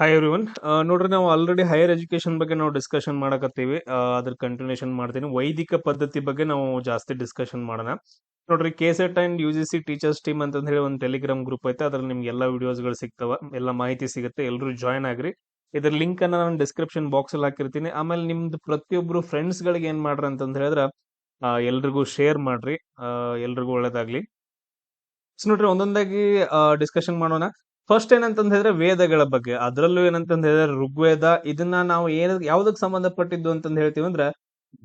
Hi everyone ನೋಡ್ರಿ, ನಾವು already higher education ಬಗ್ಗೆ ನಾವು ಡಿಸ್ಕಷನ್ ಮಾಡಕತ್ತೀವಿ. ಅದ್ರ ಕಂಟಿನ್ಯೂಷನ್ ಮಾಡ್ತೀನಿ. ವೈದಿಕ ಪದ್ಧತಿ ಬಗ್ಗೆ ನಾವು ಜಾಸ್ತಿ ಡಿಸ್ಕಷನ್ ಮಾಡೋಣ. ನೋಡ್ರಿ K SET and U G C teachers team ಅಂತ ಹೇಳಿ ಒಂದು ಟೆಲಿಗ್ರಾಮ್ ಗ್ರೂಪ್ ಐತೆ. ಅದ್ರಲ್ಲಿ ನಿಮ್ಗೆ ಎಲ್ಲ ವಿಡಿಯೋಸ್ಗಳು ಸಿಗ್ತಾವ. ಎಲ್ಲ ಮಾಹಿತಿ ಸಿಗುತ್ತೆ. ಎಲ್ಲರೂ ಜಾಯ್ನ್ ಆಗ್ರಿ. ಇದ್ರ ಲಿಂಕ್ ಅನ್ನ ನಾನು ಡಿಸ್ಕ್ರಿಪ್ಷನ್ ಬಾಕ್ಸ್ ಅಲ್ಲಿ ಹಾಕಿರ್ತೀನಿ. ಆಮೇಲೆ ನಿಮ್ದು ಪ್ರತಿಯೊಬ್ರು ಫ್ರೆಂಡ್ಸ್ ಗಳಿಗೆ ಏನ್ ಮಾಡ್ರಿ ಅಂತಂದ ಹೇಳಿದ್ರೆ ಎಲ್ರಿಗೂ ಶೇರ್ ಮಾಡ್ರಿ. ಎಲ್ರಿಗೂ ಒಳ್ಳೇದಾಗ್ಲಿ. ನೋಡ್ರಿ, ಒಂದೊಂದಾಗಿ ಡಿಸ್ಕಷನ್ ಮಾಡೋಣ. ಫಸ್ಟ್ ಏನಂತ ಹೇಳಿದ್ರೆ ವೇದಗಳ ಬಗ್ಗೆ. ಅದರಲ್ಲೂ ಏನಂತ ಹೇಳಿದ್ರೆ ಋಗ್ವೇದ, ಇದನ್ನ ನಾವು ಏನ, ಯಾವ್ದಕ್ ಸಂಬಂಧಪಟ್ಟಿದ್ದು ಅಂತಂದ್ ಹೇಳ್ತೀವಿ ಅಂದ್ರೆ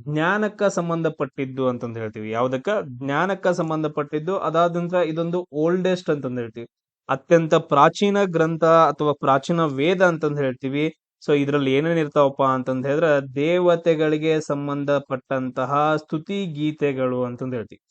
ಜ್ಞಾನಕ್ಕ ಸಂಬಂಧಪಟ್ಟಿದ್ದು ಅಂತಂದ್ ಹೇಳ್ತೀವಿ. ಯಾವ್ದಕ್ಕ? ಜ್ಞಾನಕ್ಕ ಸಂಬಂಧಪಟ್ಟಿದ್ದು, ಅದಾದ ನಂತರ ಇದೊಂದು ಓಲ್ಡೆಸ್ಟ್ ಅಂತಂದ್ ಹೇಳ್ತೀವಿ. ಅತ್ಯಂತ ಪ್ರಾಚೀನ ಗ್ರಂಥ ಅಥವಾ ಪ್ರಾಚೀನ ವೇದ ಅಂತಂದ್ ಹೇಳ್ತೀವಿ. ಸೊ ಇದ್ರಲ್ಲಿ ಏನೇನ್ ಇರ್ತಾವಪ್ಪ ಅಂತಂದ್ ಹೇಳಿದ್ರೆ ದೇವತೆಗಳಿಗೆ ಸಂಬಂಧಪಟ್ಟಂತಹ ಸ್ತುತಿ ಗೀತೆಗಳು ಅಂತಂದ್ ಹೇಳ್ತೀವಿ.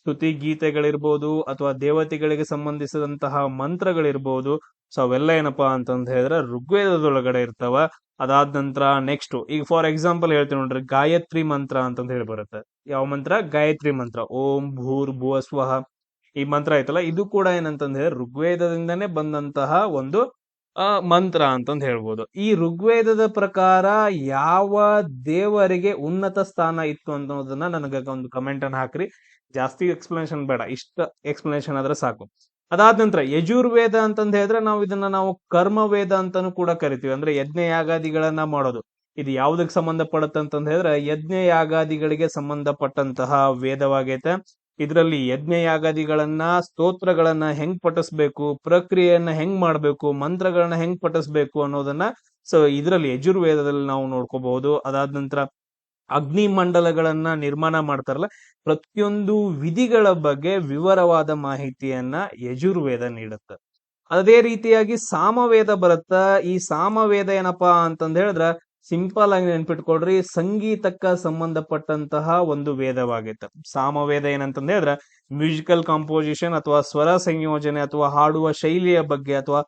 ಸ್ತುತಿ ಗೀತೆಗಳಿರ್ಬೋದು ಅಥವಾ ದೇವತೆಗಳಿಗೆ ಸಂಬಂಧಿಸಿದಂತಹ ಮಂತ್ರಗಳಿರ್ಬೋದು. ಸೊ, ಅವೆಲ್ಲ ಏನಪ್ಪಾ ಅಂತಂದ ಹೇಳಿದ್ರೆ ಋಗ್ವೇದದೊಳಗಡೆ ಇರ್ತಾವ. ಅದಾದ ನಂತರ ನೆಕ್ಸ್ಟ್ ಈಗ ಫಾರ್ ಎಕ್ಸಾಂಪಲ್ ಹೇಳ್ತೀನಿ ನೋಡ್ರಿ, ಗಾಯತ್ರಿ ಮಂತ್ರ ಅಂತಂದ ಹೇಳಿ ಬರುತ್ತೆ. ಯಾವ ಮಂತ್ರ? ಗಾಯತ್ರಿ ಮಂತ್ರ. ಓಂ ಭೂರ್ ಭುವ ಸ್ವಹ. ಈ ಮಂತ್ರ ಐತಲ್ಲ, ಇದು ಕೂಡ ಏನಂತಂದ್ರೆ ಹೇಳಿ ಋಗ್ವೇದದಿಂದನೇ ಬಂದಂತಹ ಒಂದು ಮಂತ್ರ ಅಂತಂದ್ ಹೇಳ್ಬೋದು. ಈ ಋಗ್ವೇದದ ಪ್ರಕಾರ ಯಾವ ದೇವರಿಗೆ ಉನ್ನತ ಸ್ಥಾನ ಇತ್ತು ಅನ್ನೋದನ್ನ ನನಗೆ ಒಂದು ಕಮೆಂಟ್ ಅನ್ನ ಹಾಕ್ರಿ. ಜಾಸ್ತಿ ಎಕ್ಸ್ಪ್ಲನೇಷನ್ ಬೇಡ, ಇಷ್ಟ ಎಕ್ಸ್ಪ್ಲನೇಷನ್ ಆದ್ರೆ ಸಾಕು. ಅದಾದ ನಂತರ ಯಜುರ್ವೇದ ಅಂತಂದ ಹೇಳಿದ್ರೆ ನಾವು ಇದನ್ನ ನಾವು ಕರ್ಮವೇದ ಅಂತಾನು ಕೂಡ ಕರಿತೀವಿ. ಅಂದ್ರೆ ಯಜ್ಞ ಯಾಗಾದಿಗಳನ್ನ ಮಾಡೋದು. ಇದು ಯಾವ್ದಕ್ ಸಂಬಂಧಪಡುತ್ತೆ ಅಂತಂದ್ ಹೇಳಿದ್ರೆ ಯಜ್ಞ ಯಾಗಾದಿಗಳಿಗೆ ಸಂಬಂಧಪಟ್ಟಂತಹ ವೇದವಾಗೈತೆ. ಇದರಲ್ಲಿ ಯಜ್ಞ ಯಾಗಾದಿಗಳನ್ನ ಸ್ತೋತ್ರಗಳನ್ನ ಹೆಂಗ್ ಪಠಿಸ್ಬೇಕು, ಪ್ರಕ್ರಿಯೆಯನ್ನ ಹೆಂಗ್ ಮಾಡ್ಬೇಕು, ಮಂತ್ರಗಳನ್ನ ಹೆಂಗ್ ಪಠಿಸ್ಬೇಕು ಅನ್ನೋದನ್ನ ಸೊ ಇದರಲ್ಲಿ ಯಜುರ್ವೇದದಲ್ಲಿ ನಾವು ನೋಡ್ಕೋಬಹುದು. ಅದಾದ ನಂತರ ಅಗ್ನಿ ಮಂಡಲಗಳನ್ನ ನಿರ್ಮಾಣ ಮಾಡ್ತಾರಲ್ಲ, ಪ್ರತಿಯೊಂದು ವಿಧಿಗಳ ಬಗ್ಗೆ ವಿವರವಾದ ಮಾಹಿತಿಯನ್ನ ಯಜುರ್ವೇದ ನೀಡುತ್ತೆ. ಅದೇ ರೀತಿಯಾಗಿ ಸಾಮವೇದ ಬರುತ್ತ. ಈ ಸಾಮವೇದ ಏನಪ್ಪಾ ಅಂತಂದ ಹೇಳಿದ್ರ, ಸಿಂಪಲ್ ಆಗಿ ನೆನ್ಪಿಟ್ಕೊಡ್ರಿ ಸಂಗೀತಕ್ಕ ಸಂಬಂಧಪಟ್ಟಂತಹ ಒಂದು ವೇದವಾಗಿತ್ತು. ಸಾಮವೇದ ಏನಂತಂದ ಹೇಳಿದ್ರ, ಮ್ಯೂಸಿಕಲ್ ಕಾಂಪೋಸಿಷನ್ ಅಥವಾ ಸ್ವರ ಸಂಯೋಜನೆ ಅಥವಾ ಹಾಡುವ ಶೈಲಿಯ ಬಗ್ಗೆ ಅಥವಾ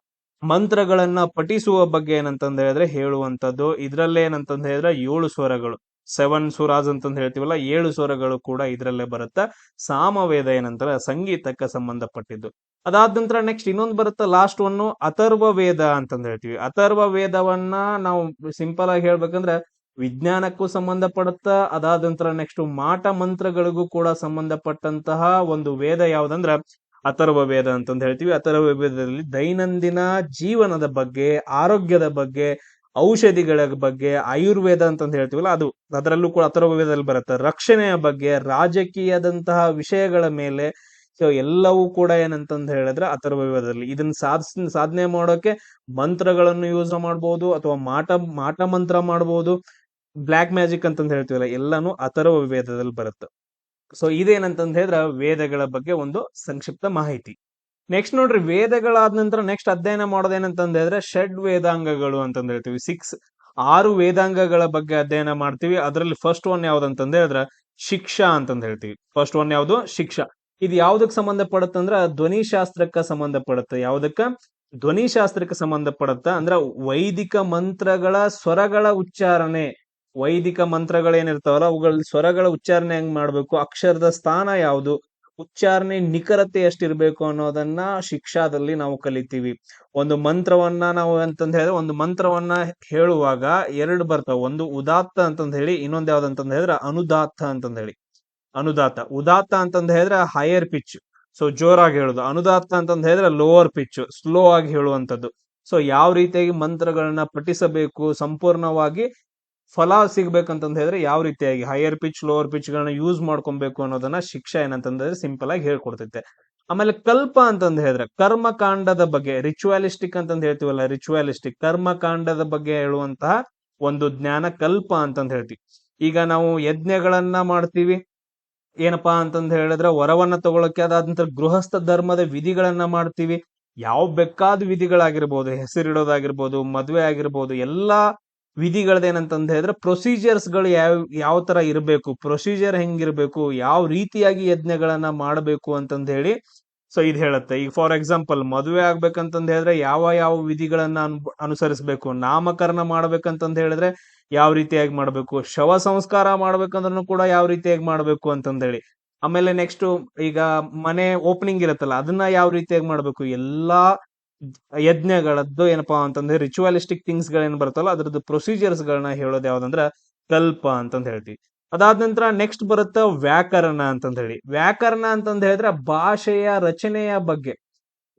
ಮಂತ್ರಗಳನ್ನ ಪಠಿಸುವ ಬಗ್ಗೆ ಏನಂತಂದ್ರೆ ಹೇಳಿದ್ರೆ ಹೇಳುವಂತದ್ದು ಇದ್ರಲ್ಲೇ ಏನಂತಂದ್ರೆ ಹೇಳಿದ್ರೆ, ಏಳು ಸ್ವರಗಳು. ಸೆವೆನ್ ಸುರಾಜ್ ಅಂತ ಹೇಳ್ತೀವಲ್ಲ, ಏಳು ಸ್ವರಗಳು ಕೂಡ ಇದ್ರಲ್ಲೇ ಬರುತ್ತೆ. ಸಾಮವೇದ ಏನಂತರ ಸಂಗೀತಕ್ಕೆ ಸಂಬಂಧಪಟ್ಟಿದ್ದು. ಅದಾದ ನಂತರ ನೆಕ್ಸ್ಟ್ ಇನ್ನೊಂದು ಬರುತ್ತೆ ಲಾಸ್ಟ್ ಒನ್ ಅಥರ್ವ ವೇದ ಅಂತಂದ್ ಹೇಳ್ತೀವಿ. ಅಥರ್ವ ವೇದವನ್ನ ನಾವು ಸಿಂಪಲ್ ಆಗಿ ಹೇಳ್ಬೇಕಂದ್ರೆ ವಿಜ್ಞಾನಕ್ಕೂ ಸಂಬಂಧಪಡುತ್ತ, ಅದಾದ ನಂತರ ನೆಕ್ಸ್ಟ್ ಮಾಟ ಮಂತ್ರಗಳಿಗೂ ಕೂಡ ಸಂಬಂಧಪಟ್ಟಂತಹ ಒಂದು ವೇದ ಯಾವ್ದಂದ್ರ ಅಥರ್ವ ವೇದ ಅಂತಂದ್ ಹೇಳ್ತೀವಿ. ಅಥರ್ವ ವೇದದಲ್ಲಿ ದೈನಂದಿನ ಜೀವನದ ಬಗ್ಗೆ, ಆರೋಗ್ಯದ ಬಗ್ಗೆ ಔಷಧಿಗಳ ಬಗ್ಗೆ ಆಯುರ್ವೇದ ಅಂತ ಹೇಳ್ತೀವಲ್ಲ, ಅದು ಅದರಲ್ಲೂ ಕೂಡ ಅಥರ್ವ ವೇದದಲ್ಲಿ ಬರುತ್ತೆ. ರಕ್ಷಣೆಯ ಬಗ್ಗೆ, ರಾಜಕೀಯದಂತಹ ವಿಷಯಗಳ ಮೇಲೆ, ಸೊ ಎಲ್ಲವೂ ಕೂಡ ಏನಂತಂದು ಹೇಳಿದ್ರೆ ಅಥರ್ವ ವೇದದಲ್ಲಿ ಇದನ್ನ ಸಾಧ ಸಾಧನೆ ಮಾಡೋಕೆ ಮಂತ್ರಗಳನ್ನು ಯೂಸ್ ಮಾಡ್ಬೋದು, ಅಥವಾ ಮಾಟ ಮಾಟ ಮಂತ್ರ ಮಾಡ್ಬೋದು ಬ್ಲ್ಯಾಕ್ ಮ್ಯಾಜಿಕ್ ಅಂತಂದು ಹೇಳ್ತೀವಲ್ಲ, ಎಲ್ಲಾನು ಅಥರ್ವ ವೇದದಲ್ಲಿ ಬರುತ್ತೆ. ಸೊ ಇದೇನಂತಂದು ಹೇಳಿದ್ರೆ, ವೇದಗಳ ಬಗ್ಗೆ ಒಂದು ಸಂಕ್ಷಿಪ್ತ ಮಾಹಿತಿ. ನೆಕ್ಸ್ಟ್ ನೋಡ್ರಿ, ವೇದಗಳಾದ ನಂತರ ನೆಕ್ಸ್ಟ್ ಅಧ್ಯಯನ ಮಾಡೋದೇನಂತಂದ್ರೆ ಷಡ್ ವೇದಾಂಗಗಳು ಅಂತಂದ ಹೇಳ್ತೀವಿ. ಸಿಕ್ಸ್ ಆರು ವೇದಾಂಗಗಳ ಬಗ್ಗೆ ಅಧ್ಯಯನ ಮಾಡ್ತೀವಿ. ಅದರಲ್ಲಿ ಫಸ್ಟ್ ಒನ್ ಯಾವ್ದಂತಂದ್ ಹೇಳಿದ್ರೆ ಶಿಕ್ಷಾ ಅಂತಂದ್ ಹೇಳ್ತೀವಿ. ಫಸ್ಟ್ ಒನ್ ಯಾವ್ದು? ಶಿಕ್ಷಾ. ಇದು ಯಾವ್ದಕ್ ಸಂಬಂಧಪಡುತ್ತಂದ್ರ ಧ್ವನಿ ಸಂಬಂಧ ಪಡುತ್ತೆ ಯಾವ್ದಕ್ಕ? ಧ್ವನಿ ಶಾಸ್ತ್ರಕ್ಕೆ ಸಂಬಂಧಪಡುತ್ತ ಅಂದ್ರ, ವೈದಿಕ ಮಂತ್ರಗಳ ಸ್ವರಗಳ ಉಚ್ಚಾರಣೆ. ವೈದಿಕ ಮಂತ್ರಗಳೇನಿರ್ತಾವಲ್ಲ, ಅವುಗಳ ಸ್ವರಗಳ ಉಚ್ಚಾರಣೆ ಹೆಂಗ್ ಮಾಡ್ಬೇಕು? ಅಕ್ಷರದ ಸ್ಥಾನ ಯಾವುದು? ಉಚ್ಚಾರಣೆ ನಿಖರತೆ ಎಷ್ಟಿರಬೇಕು ಅನ್ನೋದನ್ನ ಶಿಕ್ಷಾದಲ್ಲಿ ನಾವು ಕಲಿತೀವಿ. ಒಂದು ಮಂತ್ರವನ್ನ ನಾವು ಅಂತಂದ ಹೇಳಿದ್ರೆ, ಒಂದು ಮಂತ್ರವನ್ನ ಹೇಳುವಾಗ ಎರಡು ಬರ್ತಾವ. ಒಂದು ಉದಾತ್ತ ಅಂತಂದ ಹೇಳಿ, ಇನ್ನೊಂದ್ ಯಾವ್ದಂತಂದ ಹೇಳಿದ್ರೆ, ಅನುದಾತ್ತ ಅಂತಂದ ಹೇಳಿ. ಅನುದಾತ ಉದಾತ್ತ ಅಂತಂದ ಹೇಳಿದ್ರೆ ಹೈಯರ್ ಪಿಚ್ ಸೊ ಜೋರಾಗಿ ಹೇಳುದು. ಅನುದಾತ್ತ ಅಂತಂದ ಹೇಳಿದ್ರೆ ಲೋವರ್ ಪಿಚ್ ಸ್ಲೋ ಆಗಿ ಹೇಳುವಂತದ್ದು ಸೊ ಯಾವ ರೀತಿಯಾಗಿ ಮಂತ್ರಗಳನ್ನ ಪಠಿಸಬೇಕು, ಸಂಪೂರ್ಣವಾಗಿ ಫಲ ಸಿಗ್ಬೇಕಂತಂದು ಹೇಳಿದ್ರೆ ಯಾವ ರೀತಿಯಾಗಿ ಹೈಯರ್ ಪಿಚ್ ಲೋವರ್ ಪಿಚ್ ಗಳನ್ನ ಯೂಸ್ ಮಾಡ್ಕೊಬೇಕು ಅನ್ನೋದನ್ನ ಶಿಕ್ಷೆ ಏನಂತಂದ್ರೆ ಸಿಂಪಲ್ ಆಗಿ ಹೇಳ್ಕೊಡ್ತೈತೆ. ಆಮೇಲೆ ಕಲ್ಪ ಅಂತಂದು ಹೇಳಿದ್ರೆ ಕರ್ಮಕಾಂಡದ ಬಗ್ಗೆ ರಿಚುವಲಿಸ್ಟಿಕ್ ಅಂತಂದು ಹೇಳ್ತೀವಲ್ಲ ರಿಚುವಲಿಸ್ಟಿಕ್ ಕರ್ಮಕಾಂಡದ ಬಗ್ಗೆ ಹೇಳುವಂತಹ ಒಂದು ಜ್ಞಾನ ಕಲ್ಪ ಅಂತಂದು ಹೇಳ್ತೀವಿ. ಈಗ ನಾವು ಯಜ್ಞಗಳನ್ನ ಮಾಡ್ತೀವಿ. ಏನಪ್ಪಾ ಅಂತಂದು ಹೇಳಿದ್ರೆ ವರವನ್ನ ತಗೊಳಕ್ಕೆ ಅದಾದ ನಂತರ ಗೃಹಸ್ಥ ಧರ್ಮದ ವಿಧಿಗಳನ್ನ ಮಾಡ್ತೀವಿ. ಯಾವ ಬೇಕಾದ ವಿಧಿಗಳಾಗಿರ್ಬೋದು, ಹೆಸರಿಡೋದಾಗಿರ್ಬೋದು, ಮದುವೆ ಆಗಿರ್ಬೋದು, ಎಲ್ಲಾ ವಿಧಿಗಳದೇನಂತಂದ್ ಹೇಳಿದ್ರೆ ಪ್ರೊಸೀಜರ್ಸ್ಗಳು ಯಾವ ಯಾವ ತರ ಇರಬೇಕು ಪ್ರೊಸೀಜರ್ ಹೆಂಗಿರಬೇಕು, ಯಾವ ರೀತಿಯಾಗಿ ಯಜ್ಞಗಳನ್ನ ಮಾಡಬೇಕು ಅಂತಂದು ಹೇಳಿ ಸೊ ಇದು ಹೇಳುತ್ತೆ. ಈಗ ಫಾರ್ ಎಕ್ಸಾಂಪಲ್ ಮದುವೆ ಆಗ್ಬೇಕಂತಂದು ಹೇಳಿದ್ರೆ ಯಾವ ಯಾವ ವಿಧಿಗಳನ್ನ ಅನು- ಅನುಸರಿಸಬೇಕು, ನಾಮಕರಣ ಮಾಡಬೇಕಂತಂದು ಹೇಳಿದ್ರೆ ಯಾವ ರೀತಿಯಾಗಿ ಮಾಡಬೇಕು, ಶವ ಸಂಸ್ಕಾರ ಮಾಡ್ಬೇಕಂದ್ರೂ ಕೂಡ ಯಾವ ರೀತಿಯಾಗಿ ಮಾಡಬೇಕು ಅಂತಂದೇಳಿ ಆಮೇಲೆ ನೆಕ್ಸ್ಟ್ ಈಗ ಮನೆ ಓಪನಿಂಗ್ ಇರುತ್ತಲ್ಲ, ಅದನ್ನ ಯಾವ ರೀತಿಯಾಗಿ ಮಾಡಬೇಕು, ಎಲ್ಲಾ ಯಜ್ಞಗಳದ್ದು ಏನಪ್ಪಾ ಅಂತಂದ್ರೆ ರಿಚುವಲಿಸ್ಟಿಕ್ ಥಿಂಗ್ಸ್ ಗಳೇನು ಬರ್ತಲ್ಲ ಅದ್ರದ್ದು ಪ್ರೊಸೀಜರ್ಸ್ ಗಳನ್ನ ಹೇಳೋದು ಯಾವ್ದಂದ್ರ ಕಲ್ಪ ಅಂತಂದ್ ಹೇಳ್ತೀವಿ. ಅದಾದ ನಂತರ ನೆಕ್ಸ್ಟ್ ಬರುತ್ತ ವ್ಯಾಕರಣ ಅಂತಂದ ಹೇಳಿ. ವ್ಯಾಕರಣ ಅಂತಂದ ಹೇಳಿದ್ರೆ ಭಾಷೆಯ ರಚನೆಯ ಬಗ್ಗೆ.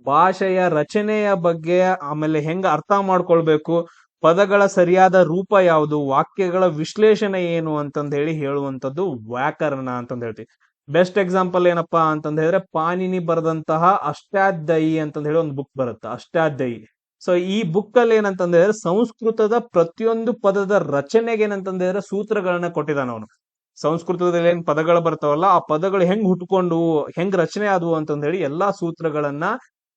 ಭಾಷೆಯ ರಚನೆಯ ಬಗ್ಗೆ ಆಮೇಲೆ ಹೆಂಗ ಅರ್ಥ ಮಾಡ್ಕೊಳ್ಬೇಕು, ಪದಗಳ ಸರಿಯಾದ ರೂಪ ಯಾವುದು, ವಾಕ್ಯಗಳ ವಿಶ್ಲೇಷಣೆ ಏನು ಅಂತಂದ ಹೇಳಿ ಹೇಳುವಂತದ್ದು ವ್ಯಾಕರಣ ಅಂತಂದ ಹೇಳ್ತೀವಿ. ಬೆಸ್ಟ್ ಎಕ್ಸಾಂಪಲ್ ಏನಪ್ಪಾ ಅಂತಂದ ಹೇಳಿದ್ರೆ ಪಾನಿನಿ ಬರೆದಂತಹ ಅಷ್ಟಾಧ್ಯಾಯಿ ಅಂತಂದ ಹೇಳಿ ಒಂದು ಬುಕ್ ಬರುತ್ತೆ, ಅಷ್ಟಾಧ್ಯಾಯಿ. ಸೊ ಈ ಬುಕ್ ಅಲ್ಲಿ ಏನಂತಂದ ಹೇಳಿದ್ರೆ ಸಂಸ್ಕೃತದ ಪ್ರತಿಯೊಂದು ಪದದ ರಚನೆಗೆ ಏನಂತಂದ ಹೇಳಿದ್ರೆ ಸೂತ್ರಗಳನ್ನ ಕೊಟ್ಟಿದ್ದಾನ ಅವನು. ಸಂಸ್ಕೃತದಲ್ಲಿ ಏನ್ ಪದಗಳು ಬರ್ತಾವಲ್ಲ, ಆ ಪದಗಳು ಹೆಂಗ್ ಹುಟ್ಕೊಂಡು, ಹೆಂಗ್ ರಚನೆ ಆದವು ಅಂತಂದ ಹೇಳಿ ಎಲ್ಲಾ ಸೂತ್ರಗಳನ್ನ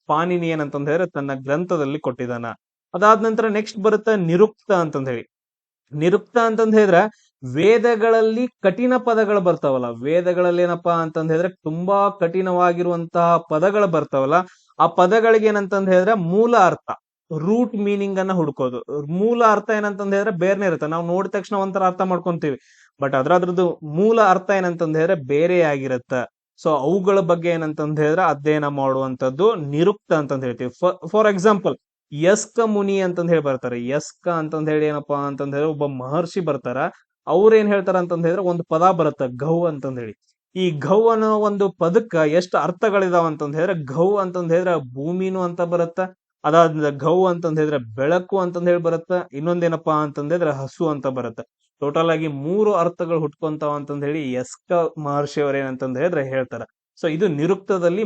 ಪಾನಿನಿ ಏನಂತಂದ ಹೇಳಿದ್ರೆ ತನ್ನ ಗ್ರಂಥದಲ್ಲಿ ಕೊಟ್ಟಿದ್ದಾನ ಅದಾದ ನಂತರ ನೆಕ್ಸ್ಟ್ ಬರುತ್ತೆ ನಿರುಕ್ತ ಅಂತಂದ ಹೇಳಿ. ನಿರುಕ್ತ ಅಂತಂದ ಹೇಳಿದ್ರೆ ವೇದಗಳಲ್ಲಿ ಕಠಿಣ ಪದಗಳು ಬರ್ತಾವಲ್ಲ ವೇದಗಳಲ್ಲಿ ಏನಪ್ಪಾ ಅಂತಂದ ಹೇಳಿದ್ರೆ ತುಂಬಾ ಕಠಿಣವಾಗಿರುವಂತಹ ಪದಗಳು ಬರ್ತಾವಲ್ಲ, ಆ ಪದಗಳಿಗೆ ಏನಂತಂದ್ ಹೇಳಿದ್ರೆ ಮೂಲ ಅರ್ಥ ರೂಟ್ ಮೀನಿಂಗ್ ಅನ್ನ ಹುಡ್ಕೋದು. ಮೂಲ ಅರ್ಥ ಏನಂತಂದ್ ಹೇಳಿದ್ರೆ ಬೇರೆನೆ ಇರುತ್ತೆ. ನಾವು ನೋಡಿದ ತಕ್ಷಣ ಒಂಥರ ಅರ್ಥ ಮಾಡ್ಕೊಂತೀವಿ. ಬಟ್ ಅದ್ರ ಅದ್ರದ್ದು ಮೂಲ ಅರ್ಥ ಏನಂತಂದ್ ಹೇಳಿದ್ರೆ ಬೇರೆ ಆಗಿರತ್ತ. ಸೊ ಅವುಗಳ ಬಗ್ಗೆ ಏನಂತಂದ್ ಹೇಳಿದ್ರೆ ಅಧ್ಯಯನ ಮಾಡುವಂತದ್ದು ನಿರುಕ್ತ ಅಂತಂದ್ ಹೇಳ್ತೀವಿ. ಫಾರ್ ಎಕ್ಸಾಂಪಲ್ ಯಸ್ಕ ಮುನಿ ಅಂತಂದ್ ಹೇಳಿ ಬರ್ತಾರೆ. ಯಸ್ಕ ಅಂತಂದ್ ಹೇಳಿ ಏನಪ್ಪಾ ಅಂತಂದ್ರೆ ಒಬ್ಬ ಮಹರ್ಷಿ ಬರ್ತಾರ. ಅವ್ರ ಏನ್ ಹೇಳ್ತಾರ ಅಂತಂದ ಹೇಳಿದ್ರೆ ಒಂದು ಪದ ಬರುತ್ತೆ, ಘೌ ಅಂತಂದ ಹೇಳಿ. ಈ ಘೌ ಅನ್ನೋ ಒಂದು ಪದಕ್ಕ ಎಷ್ಟು ಅರ್ಥಗಳಿದಾವ ಅಂತಂದ ಹೇಳಿದ್ರೆ ಘೌ ಅಂತಂದ ಹೇಳಿದ್ರೆ ಭೂಮಿನು ಅಂತ ಬರುತ್ತ ಅದಾದ ಘೌ ಅಂತಂದ ಹೇಳಿದ್ರೆ ಬೆಳಕು ಅಂತಂದ ಹೇಳಿ ಬರುತ್ತ, ಇನ್ನೊಂದೇನಪ್ಪಾ ಅಂತಂದ್ ಹೇಳಿದ್ರೆ ಹಸು ಅಂತ ಬರುತ್ತೆ. ಟೋಟಲ್ ಆಗಿ ಮೂರು ಅರ್ಥಗಳು ಹುಟ್ಕೊಂತಾವ ಅಂತಂದ ಹೇಳಿ ಎಸ್ಕ ಮಹರ್ಷಿ ಅವ್ರ ಏನಂತಂದ್ ಹೇಳಿದ್ರೆ ಹೇಳ್ತಾರ. ಸೊ ಇದು ನಿರುಕ್ತದಲ್ಲಿ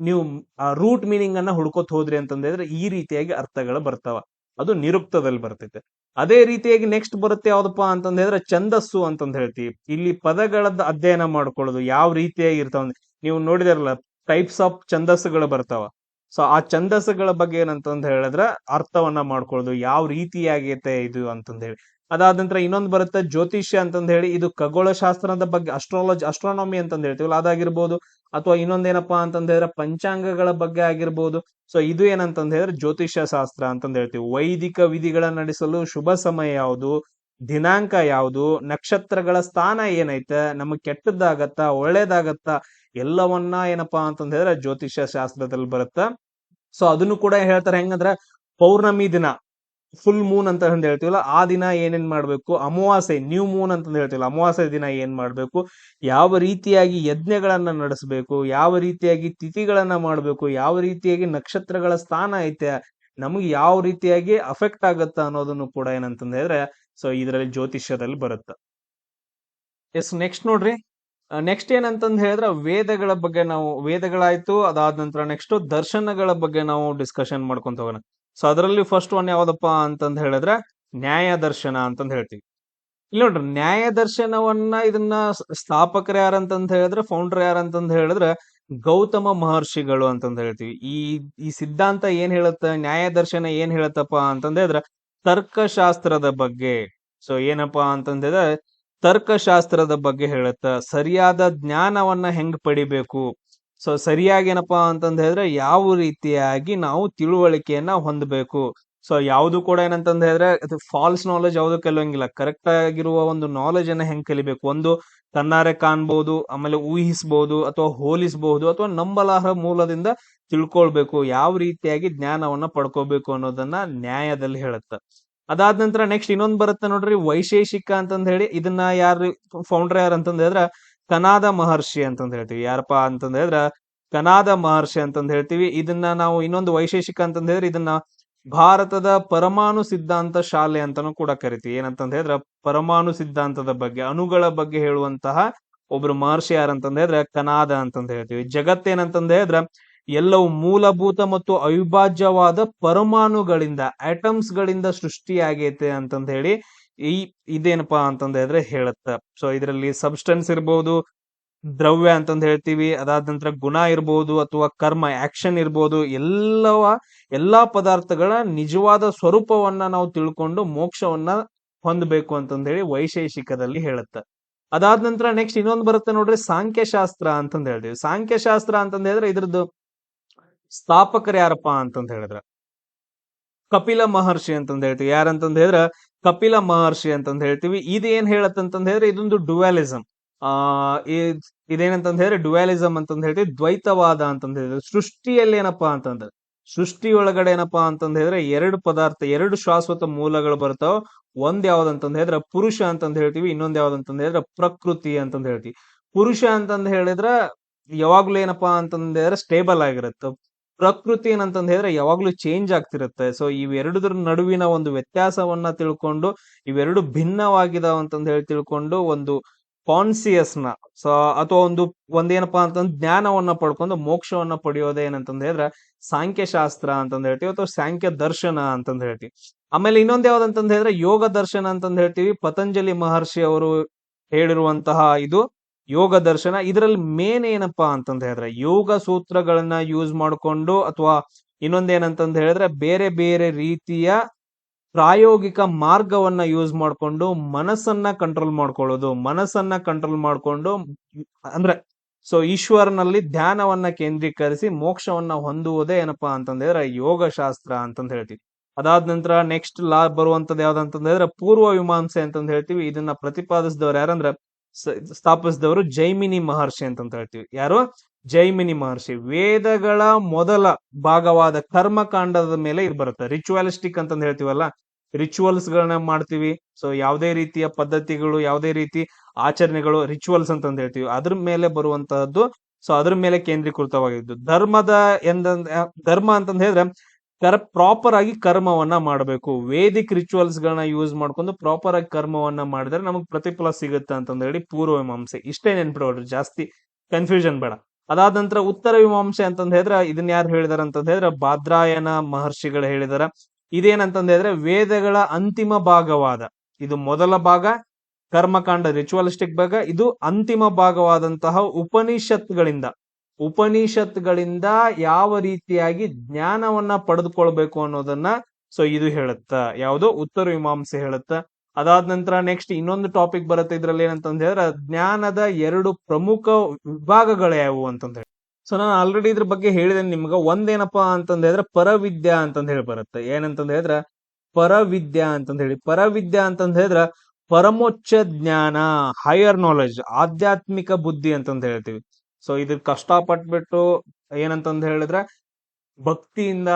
ನೀವು ಆ ರೂಟ್ ಮೀನಿಂಗ್ ಅನ್ನ ಹುಡ್ಕೋತ್ ಹೋದ್ರಿ ಅಂತಂದ್ ಹೇಳಿದ್ರೆ ಈ ರೀತಿಯಾಗಿ ಅರ್ಥಗಳು ಬರ್ತಾವ. ಅದು ನಿರುಕ್ತದಲ್ಲಿ ಬರ್ತೈತೆ. ಅದೇ ರೀತಿಯಾಗಿ ನೆಕ್ಸ್ಟ್ ಬರುತ್ತೆ ಯಾವ್ದಪ್ಪ ಅಂತಂದ ಹೇಳಿದ್ರೆ ಛಂದಸ್ಸು ಅಂತಂದ ಹೇಳ್ತೀವಿ. ಇಲ್ಲಿ ಪದಗಳದ್ದು ಅಧ್ಯಯನ ಮಾಡ್ಕೊಳ್ಳೋದು ಯಾವ ರೀತಿಯಾಗಿ ಇರ್ತಾವ ನೀವು ನೋಡಿದಾರಲ್ಲ ಟೈಪ್ಸ್ ಆಫ್ ಛಂದಸ್ಸುಗಳು ಬರ್ತಾವ. ಸೊ ಆ ಛಂದಸ್ಸುಗಳ ಬಗ್ಗೆ ಏನಂತಂದ್ ಹೇಳಿದ್ರೆ ಅರ್ಥವನ್ನ ಮಾಡ್ಕೊಳ್ಳೋದು, ಯಾವ ರೀತಿಯಾಗೈತೆ ಇದು ಅಂತಂದ್ ಹೇಳಿ. ಅದಾದ ನಂತರ ಇನ್ನೊಂದು ಬರುತ್ತೆ ಜ್ಯೋತಿಷ್ಯ ಅಂತಂದ ಹೇಳಿ. ಇದು ಖಗೋಳ ಶಾಸ್ತ್ರದ ಬಗ್ಗೆ, ಅಸ್ಟ್ರಾಲಜಿ ಅಸ್ಟ್ರಾನಮಿ ಅಂತಂದ ಹೇಳ್ತೀವಲ್ಲ, ಅದಾಗಿರ್ಬೋದು. ಅಥವಾ ಇನ್ನೊಂದೇನಪ್ಪಾ ಅಂತಂದ ಹೇಳಿದ್ರೆ ಪಂಚಾಂಗಗಳ ಬಗ್ಗೆ ಆಗಿರ್ಬೋದು. ಸೊ ಇದು ಏನಂತಂದ ಹೇಳಿದ್ರೆ ಜ್ಯೋತಿಷ್ಯ ಶಾಸ್ತ್ರ ಅಂತಂದ ಹೇಳ್ತೀವಿ. ವೈದಿಕ ವಿಧಿಗಳನ್ನ ನಡೆಸಲು ಶುಭ ಸಮಯ ಯಾವುದು? ದಿನಾಂಕ ಯಾವುದು? ನಕ್ಷತ್ರಗಳ ಸ್ಥಾನ ಏನೈತೆ? ನಮಗ್ ಕೆಟ್ಟದ್ದಾಗತ್ತಾ? ಒಳ್ಳೇದಾಗತ್ತಾ? ಎಲ್ಲವನ್ನ ಏನಪ್ಪಾ ಅಂತಂದ ಹೇಳಿದ್ರೆ ಜ್ಯೋತಿಷ್ಯ ಶಾಸ್ತ್ರದಲ್ಲಿ ಬರುತ್ತ. ಸೊ ಅದನ್ನು ಕೂಡ ಹೇಳ್ತಾರೆ ಹೆಂಗಂದ್ರೆ ಪೌರ್ಣಮಿ ದಿನ. ಫುಲ್ ಮೂನ್ ಅಂತ ಅಂದ್ ಹೇಳ್ತೀವಲ್ಲ, ಆ ದಿನ ಏನೇನ್ ಮಾಡ್ಬೇಕು? ಅಮಾವಾಸ್ಯೆ ನ್ಯೂ ಮೂನ್ ಅಂತ ಹೇಳ್ತೀವಲ್ಲ, ಅಮಾವಾಸ್ಯೆ ದಿನ ಏನ್ ಮಾಡ್ಬೇಕು? ಯಾವ ರೀತಿಯಾಗಿ ಯಜ್ಞಗಳನ್ನ ನಡೆಸಬೇಕು? ಯಾವ ರೀತಿಯಾಗಿ ತಿಥಿಗಳನ್ನ ಮಾಡ್ಬೇಕು? ಯಾವ ರೀತಿಯಾಗಿ ನಕ್ಷತ್ರಗಳ ಸ್ಥಾನ ಐತೆ? ನಮ್ಗೆ ಯಾವ ರೀತಿಯಾಗಿ ಅಫೆಕ್ಟ್ ಆಗತ್ತ ಅನ್ನೋದನ್ನು ಕೂಡ ಏನಂತಂದ ಹೇಳಿದ್ರೆ ಸೊ ಇದರಲ್ಲಿ ಜ್ಯೋತಿಷ್ಯದಲ್ಲಿ ಬರುತ್ತೆ. ಎಸ್ ನೆಕ್ಸ್ಟ್ ನೋಡ್ರಿ. ನೆಕ್ಸ್ಟ್ ಏನಂತಂದ್ ಹೇಳಿದ್ರೆ, ವೇದಗಳ ಬಗ್ಗೆ ನಾವು, ವೇದಗಳಾಯ್ತು, ಅದಾದ ನಂತರ ನೆಕ್ಸ್ಟ್ ದರ್ಶನಗಳ ಬಗ್ಗೆ ನಾವು ಡಿಸ್ಕಷನ್ ಮಾಡ್ಕೊಂತ ಹೋಗೋಣ. ಸೊ ಅದರಲ್ಲಿ ಫಸ್ಟ್ ಒನ್ ಯಾವ್ದಪ್ಪ ಅಂತಂದ ಹೇಳಿದ್ರೆ, ನ್ಯಾಯ ದರ್ಶನ ಅಂತಂದ್ ಹೇಳ್ತೀವಿ. ಇಲ್ಲಿ ನೋಡ್ರಿ, ನ್ಯಾಯ ದರ್ಶನವನ್ನ ಇದನ್ನ ಸ್ಥಾಪಕರು ಯಾರಂತಂದ್ ಹೇಳಿದ್ರೆ ಫೌಂಡರ್ ಯಾರಂತಂದ್ ಹೇಳಿದ್ರೆ, ಗೌತಮ ಮಹರ್ಷಿಗಳು ಅಂತಂದ್ ಹೇಳ್ತೀವಿ. ಈ ಈ ಸಿದ್ಧಾಂತ ಏನ್ ಹೇಳುತ್ತೆ, ನ್ಯಾಯ ದರ್ಶನ ಏನ್ ಹೇಳುತ್ತಪ್ಪ ಅಂತಂದ್ ಹೇಳಿದ್ರೆ, ತರ್ಕಶಾಸ್ತ್ರದ ಬಗ್ಗೆ. ಸೊ ಏನಪ್ಪಾ ಅಂತಂದ್ರೆ ತರ್ಕಶಾಸ್ತ್ರದ ಬಗ್ಗೆ ಹೇಳುತ್ತ. ಸರಿಯಾದ ಜ್ಞಾನವನ್ನ ಹೆಂಗ್ ಪಡಿಬೇಕು? ಸೊ ಸರಿಯಾಗಿ ಏನಪ್ಪಾ ಅಂತಂದ ಹೇಳಿದ್ರೆ ಯಾವ ರೀತಿಯಾಗಿ ನಾವು ತಿಳುವಳಿಕೆಯನ್ನ ಹೊಂದಬೇಕು. ಸೊ ಯಾವುದು ಕೂಡ ಏನಂತಂದ ಹೇಳಿದ್ರೆ ಅದು ಫಾಲ್ಸ್ ನಾಲೆಜ್ ಯಾವುದು ಕಲಿಯೋಂಗಿಲ್ಲ. ಕರೆಕ್ಟ್ ಆಗಿರುವ ಒಂದು ನಾಲೆಜ್ ಅನ್ನ ಹೆಂಗ್ ಕಲಿಬೇಕು? ಒಂದು ಕಣ್ಣಾರೆ ಕಾಣ್ಬಹುದು ಆಮೇಲೆ ಊಹಿಸಬಹುದು ಅಥವಾ ಹೋಲಿಸಬಹುದು ಅಥವಾ ನಂಬಲಾರ್ಹ ಮೂಲದಿಂದ ತಿಳ್ಕೊಳ್ಬೇಕು. ಯಾವ ರೀತಿಯಾಗಿ ಜ್ಞಾನವನ್ನ ಪಡ್ಕೋಬೇಕು ಅನ್ನೋದನ್ನ ನ್ಯಾಯದಲ್ಲಿ ಹೇಳುತ್ತೆ. ಅದಾದ ನಂತರ ನೆಕ್ಸ್ಟ್ ಇನ್ನೊಂದ್ ಬರುತ್ತೆ ನೋಡ್ರಿ ವೈಶೇಷಿಕ ಅಂತಂದ ಹೇಳಿ ಇದನ್ನ ಯಾರು ಫೌಂಡರ್ ಯಾರು ಅಂತಂದ ಹೇಳಿದ್ರ ಕನಾದ ಮಹರ್ಷಿ ಅಂತಂದು ಹೇಳ್ತೀವಿ. ಯಾರಪ್ಪ ಅಂತಂದ ಹೇಳಿದ್ರ, ಕನಾದ ಮಹರ್ಷಿ ಅಂತಂದು ಹೇಳ್ತೀವಿ. ಇದನ್ನ ನಾವು ಇನ್ನೊಂದು ವೈಶೇಷಿಕ ಅಂತಂದ ಹೇಳಿದ್ರೆ ಇದನ್ನ ಭಾರತದ ಪರಮಾಣು ಸಿದ್ಧಾಂತ ಶಾಲೆ ಅಂತಾನೂ ಕೂಡ ಕರಿತೀವಿ. ಏನಂತಂದ ಹೇಳಿದ್ರ, ಪರಮಾಣು ಸಿದ್ಧಾಂತದ ಬಗ್ಗೆ, ಅಣುಗಳ ಬಗ್ಗೆ ಹೇಳುವಂತಹ ಒಬ್ರು ಮಹರ್ಷಿ ಯಾರಂತಂದ ಹೇಳಿದ್ರೆ, ಕನಾದ ಅಂತಂದು ಹೇಳ್ತೀವಿ. ಜಗತ್ತೇನಂತಂದ ಹೇಳಿದ್ರ, ಎಲ್ಲವೂ ಮೂಲಭೂತ ಮತ್ತು ಅವಿಭಾಜ್ಯವಾದ ಪರಮಾಣುಗಳಿಂದ ಆಟಮ್ಸ್ ಗಳಿಂದ ಸೃಷ್ಟಿಯಾಗೈತೆ ಅಂತಂದ ಹೇಳಿ ಈ ಇದೇನಪ್ಪಾ ಅಂತಂದ ಹೇಳಿದ್ರೆ ಹೇಳುತ್ತ. ಸೊ ಇದರಲ್ಲಿ ಸಬ್ಸ್ಟೆನ್ಸ್ ಇರ್ಬೋದು, ದ್ರವ್ಯ ಅಂತಂದು ಹೇಳ್ತೀವಿ, ಅದಾದ ನಂತರ ಗುಣ ಇರ್ಬೋದು ಅಥವಾ ಕರ್ಮ ಆಕ್ಷನ್ ಇರ್ಬೋದು, ಎಲ್ಲವ, ಎಲ್ಲಾ ಪದಾರ್ಥಗಳ ನಿಜವಾದ ಸ್ವರೂಪವನ್ನ ನಾವು ತಿಳ್ಕೊಂಡು ಮೋಕ್ಷವನ್ನ ಹೊಂದಬೇಕು ಅಂತಂದ ಹೇಳಿ ವೈಶೇಷಿಕದಲ್ಲಿ ಹೇಳುತ್ತೆ. ಅದಾದ ನಂತರ ನೆಕ್ಸ್ಟ್ ಇನ್ನೊಂದು ಬರುತ್ತೆ ನೋಡ್ರಿ, ಸಾಂಖ್ಯಶಾಸ್ತ್ರ ಅಂತಂದು ಹೇಳ್ತೀವಿ. ಸಾಂಖ್ಯಶಾಸ್ತ್ರ ಅಂತಂದ ಹೇಳಿದ್ರೆ ಇದ್ರದ್ದು ಸ್ಥಾಪಕರು ಯಾರಪ್ಪ ಅಂತಂದ ಹೇಳಿದ್ರ ಕಪಿಲ ಮಹರ್ಷಿ ಅಂತಂದ ಹೇಳ್ತೀವಿ. ಯಾರಂತಂದ ಹೇಳಿದ್ರ ಕಪಿಲ ಮಹರ್ಷಿ ಅಂತಂದ ಹೇಳ್ತೀವಿ. ಇದೇನ್ ಹೇಳತ್ತಂತಂದ್ ಹೇಳಿದ್ರೆ ಇದೊಂದು ಡುವಾಲಿಸಮ್ ಆ ಇದೇನಂತ ಹೇಳಿದ್ರೆ ಡುವಾಲಿಸಮ್ ಅಂತಂದ ಹೇಳ್ತೀವಿ. ದ್ವೈತವಾದ ಅಂತಂದ ಹೇಳಿದ್ರೆ ಸೃಷ್ಟಿಯಲ್ಲಿ ಏನಪ್ಪಾ ಅಂತಂದ್ರೆ ಸೃಷ್ಟಿ ಒಳಗಡೆ ಏನಪ್ಪಾ ಅಂತಂದ ಹೇಳಿದ್ರೆ ಎರಡು ಪದಾರ್ಥ, ಎರಡು ಶಾಶ್ವತ ಮೂಲಗಳು ಬರ್ತಾವ. ಒಂದ್ ಯಾವ್ದಂತಂದ್ ಹೇಳಿದ್ರೆ ಪುರುಷ ಅಂತಂದ ಹೇಳ್ತೀವಿ. ಇನ್ನೊಂದ್ ಯಾವ್ದಂತಂದ್ ಹೇಳಿದ್ರೆ ಪ್ರಕೃತಿ ಅಂತಂದ ಹೇಳ್ತೀವಿ. ಪುರುಷ ಅಂತಂದ ಹೇಳಿದ್ರೆ ಯಾವಾಗ್ಲೂ ಏನಪ್ಪಾ ಅಂತಂದ್ರೆ ಸ್ಟೇಬಲ್ ಆಗಿರುತ್ತೆ. ಪ್ರಕೃತಿ ಏನಂತಂದ ಹೇಳಿದ್ರೆ ಯಾವಾಗ್ಲೂ ಚೇಂಜ್ ಆಗ್ತಿರುತ್ತೆ. ಸೊ ಇವೆರಡುದ್ರ ನಡುವಿನ ಒಂದು ವ್ಯತ್ಯಾಸವನ್ನ ತಿಳ್ಕೊಂಡು, ಇವೆರಡು ಭಿನ್ನವಾಗಿದಾವ ಅಂತಂದ ಹೇಳಿ ತಿಳ್ಕೊಂಡು ಒಂದು ಕಾನ್ಸಿಯಸ್ನ ಸೊ ಅಥವಾ ಒಂದು, ಒಂದೇನಪ್ಪಾ ಅಂತಂದ್ ಜ್ಞಾನವನ್ನ ಪಡ್ಕೊಂಡು ಮೋಕ್ಷವನ್ನ ಪಡೆಯೋದೇ ಏನಂತಂದ ಹೇಳಿದ್ರೆ ಸಾಂಖ್ಯಶಾಸ್ತ್ರ ಅಂತಂದ್ ಹೇಳ್ತೀವಿ ಅಥವಾ ಸಾಂಖ್ಯ ದರ್ಶನ ಅಂತಂದ್ ಹೇಳ್ತೀವಿ. ಆಮೇಲೆ ಇನ್ನೊಂದ್ ಯಾವ್ದಂತಂದ್ರೆ ಯೋಗ ದರ್ಶನ ಅಂತಂದ್ ಹೇಳ್ತೀವಿ. ಪತಂಜಲಿ ಮಹರ್ಷಿ ಅವರು ಹೇಳಿರುವಂತಹ ಇದು ಯೋಗ ದರ್ಶನ, ಇದರಲ್ಲಿ ಮೇನ್ ಏನಪ್ಪಾ ಅಂತಂದ ಹೇಳಿದ್ರೆ, ಯೋಗ ಸೂತ್ರಗಳನ್ನ ಯೂಸ್ ಮಾಡ್ಕೊಂಡು ಅಥವಾ ಇನ್ನೊಂದೇನಂತಂದ ಹೇಳಿದ್ರೆ, ಬೇರೆ ಬೇರೆ ರೀತಿಯ ಪ್ರಾಯೋಗಿಕ ಮಾರ್ಗವನ್ನ ಯೂಸ್ ಮಾಡ್ಕೊಂಡು ಮನಸ್ಸನ್ನ ಕಂಟ್ರೋಲ್ ಮಾಡ್ಕೊಳ್ಳೋದು, ಮನಸ್ಸನ್ನ ಕಂಟ್ರೋಲ್ ಮಾಡ್ಕೊಂಡು, ಅಂದ್ರೆ ಸೊ ಈಶ್ವರನಲ್ಲಿ ಧ್ಯಾನವನ್ನ ಕೇಂದ್ರೀಕರಿಸಿ ಮೋಕ್ಷವನ್ನ ಹೊಂದುವುದೇ ಏನಪ್ಪಾ ಅಂತಂದ್ರೆ ಯೋಗ ಶಾಸ್ತ್ರ ಅಂತಂದ ಹೇಳ್ತೀವಿ. ಅದಾದ ನಂತರ ನೆಕ್ಸ್ಟ್ ಲಾ ಬರುವಂತದ್ದು ಯಾವ್ದಂತಂದ್ರೆ ಪೂರ್ವ ವಿಮಾಂಸೆ ಅಂತಂದ ಹೇಳ್ತೀವಿ. ಇದನ್ನ ಪ್ರತಿಪಾದಿಸಿದವ್ರು ಯಾರಂದ್ರೆ ಸ್ಥಾಪಿಸಿದವರು ಜೈಮಿನಿ ಮಹರ್ಷಿ ಅಂತ ಹೇಳ್ತೀವಿ. ಯಾರು? ಜೈಮಿನಿ ಮಹರ್ಷಿ. ವೇದಗಳ ಮೊದಲ ಭಾಗವಾದ ಕರ್ಮಕಾಂಡದ ಮೇಲೆ ಇದು ಬರುತ್ತೆ. ರಿಚುವಲಿಸ್ಟಿಕ್ ಅಂತಂದು ಹೇಳ್ತೀವಲ್ಲ? ರಿಚುವಲ್ಸ್ ಗಳನ್ನ ಮಾಡ್ತೀವಿ. ಸೊ ಯಾವುದೇ ರೀತಿಯ ಪದ್ಧತಿಗಳು, ಯಾವುದೇ ರೀತಿ ಆಚರಣೆಗಳು ರಿಚುವಲ್ಸ್ ಅಂತ ಹೇಳ್ತೀವಿ. ಅದ್ರ ಮೇಲೆ ಬರುವಂತಹದ್ದು ಸೊ ಅದ್ರ ಮೇಲೆ ಕೇಂದ್ರೀಕೃತವಾಗಿದ್ದು. ಧರ್ಮದ ಎಂದ ಧರ್ಮ ಅಂತಂದ ಹೇಳಿದ್ರೆ ಕರ ಪ್ರಾಪರ್ ಆಗಿ ಕರ್ಮವನ್ನ ಮಾಡಬೇಕು. ವೇದಿಕ್ ರಿಚುವಲ್ಸ್ ಗಳನ್ನ ಯೂಸ್ ಮಾಡ್ಕೊಂಡು ಪ್ರಾಪರ್ ಆಗಿ ಕರ್ಮವನ್ನ ಮಾಡಿದ್ರೆ ನಮಗ್ ಪ್ರತಿಫಲ ಸಿಗುತ್ತೆ ಅಂತಂದ ಹೇಳಿ ಪೂರ್ವ ಮೀಮಾಂಸೆ ಇಷ್ಟೇ ನೆನ್ಪಿಡೋಡ್ರಿ ಜಾಸ್ತಿ ಕನ್ಫ್ಯೂಷನ್ ಬೇಡ. ಅದಾದ ನಂತರ ಉತ್ತರ ಮೀಮಾಂಸೆ ಅಂತಂದ ಹೇಳಿದ್ರೆ ಇದನ್ನ ಯಾರು ಹೇಳಿದಾರೆ ಅಂತಂದ ಹೇಳಿದ್ರೆ ಬಾದ್ರಾಯನ ಮಹರ್ಷಿಗಳು ಹೇಳಿದಾರೆ. ಇದೇನಂತಂದ ಹೇಳಿದ್ರೆ ವೇದಗಳ ಅಂತಿಮ ಭಾಗವಾದ, ಇದು ಮೊದಲ ಭಾಗ, ಕರ್ಮಕಾಂಡ ರಿಚುವಲಿಸ್ಟಿಕ್ ಭಾಗ, ಇದು ಅಂತಿಮ ಭಾಗವಾದಂತಹ ಉಪನಿಷತ್ಗಳಿಂದ ಉಪನಿಷತ್ಗಳಿಂದ ಯಾವ ರೀತಿಯಾಗಿ ಜ್ಞಾನವನ್ನ ಪಡೆದುಕೊಳ್ಬೇಕು ಅನ್ನೋದನ್ನ ಸೊ ಇದು ಹೇಳುತ್ತ, ಯಾವುದೋ ಉತ್ತರ ಮೀಮಾಂಸೆ ಹೇಳುತ್ತ. ಅದಾದ ನಂತರ ನೆಕ್ಸ್ಟ್ ಇನ್ನೊಂದು ಟಾಪಿಕ್ ಬರುತ್ತೆ ಇದ್ರಲ್ಲಿ ಏನಂತಂದ್ ಹೇಳಿದ್ರೆ ಜ್ಞಾನದ ಎರಡು ಪ್ರಮುಖ ವಿಭಾಗಗಳು ಯಾವುವು ಹೇಳಿ. ಸೊ ನಾನು ಆಲ್ರೆಡಿ ಇದ್ರ ಬಗ್ಗೆ ಹೇಳಿದೆ ನಿಮ್ಗೆ. ಒಂದೇನಪ್ಪಾ ಅಂತಂದ ಹೇಳಿದ್ರೆ ಪರವಿದ್ಯಾ ಅಂತಂದ ಹೇಳಿ ಬರುತ್ತೆ. ಏನಂತಂದ ಹೇಳಿದ್ರೆ ಪರವಿದ್ಯಾ ಅಂತಂದ ಹೇಳಿ. ಪರವಿದ್ಯಾ ಅಂತಂದ ಹೇಳಿದ್ರೆ ಪರಮೋಚ್ಚ ಜ್ಞಾನ ಹೈಯರ್ ನಾಲೆಜ್ ಆಧ್ಯಾತ್ಮಿಕ ಬುದ್ಧಿ ಅಂತಂದ ಹೇಳ್ತೀವಿ. ಸೊ ಇದಕ್ ಕಷ್ಟಪಟ್ಬಿಟ್ಟು ಏನಂತಂದ್ ಹೇಳಿದ್ರೆ, ಭಕ್ತಿಯಿಂದ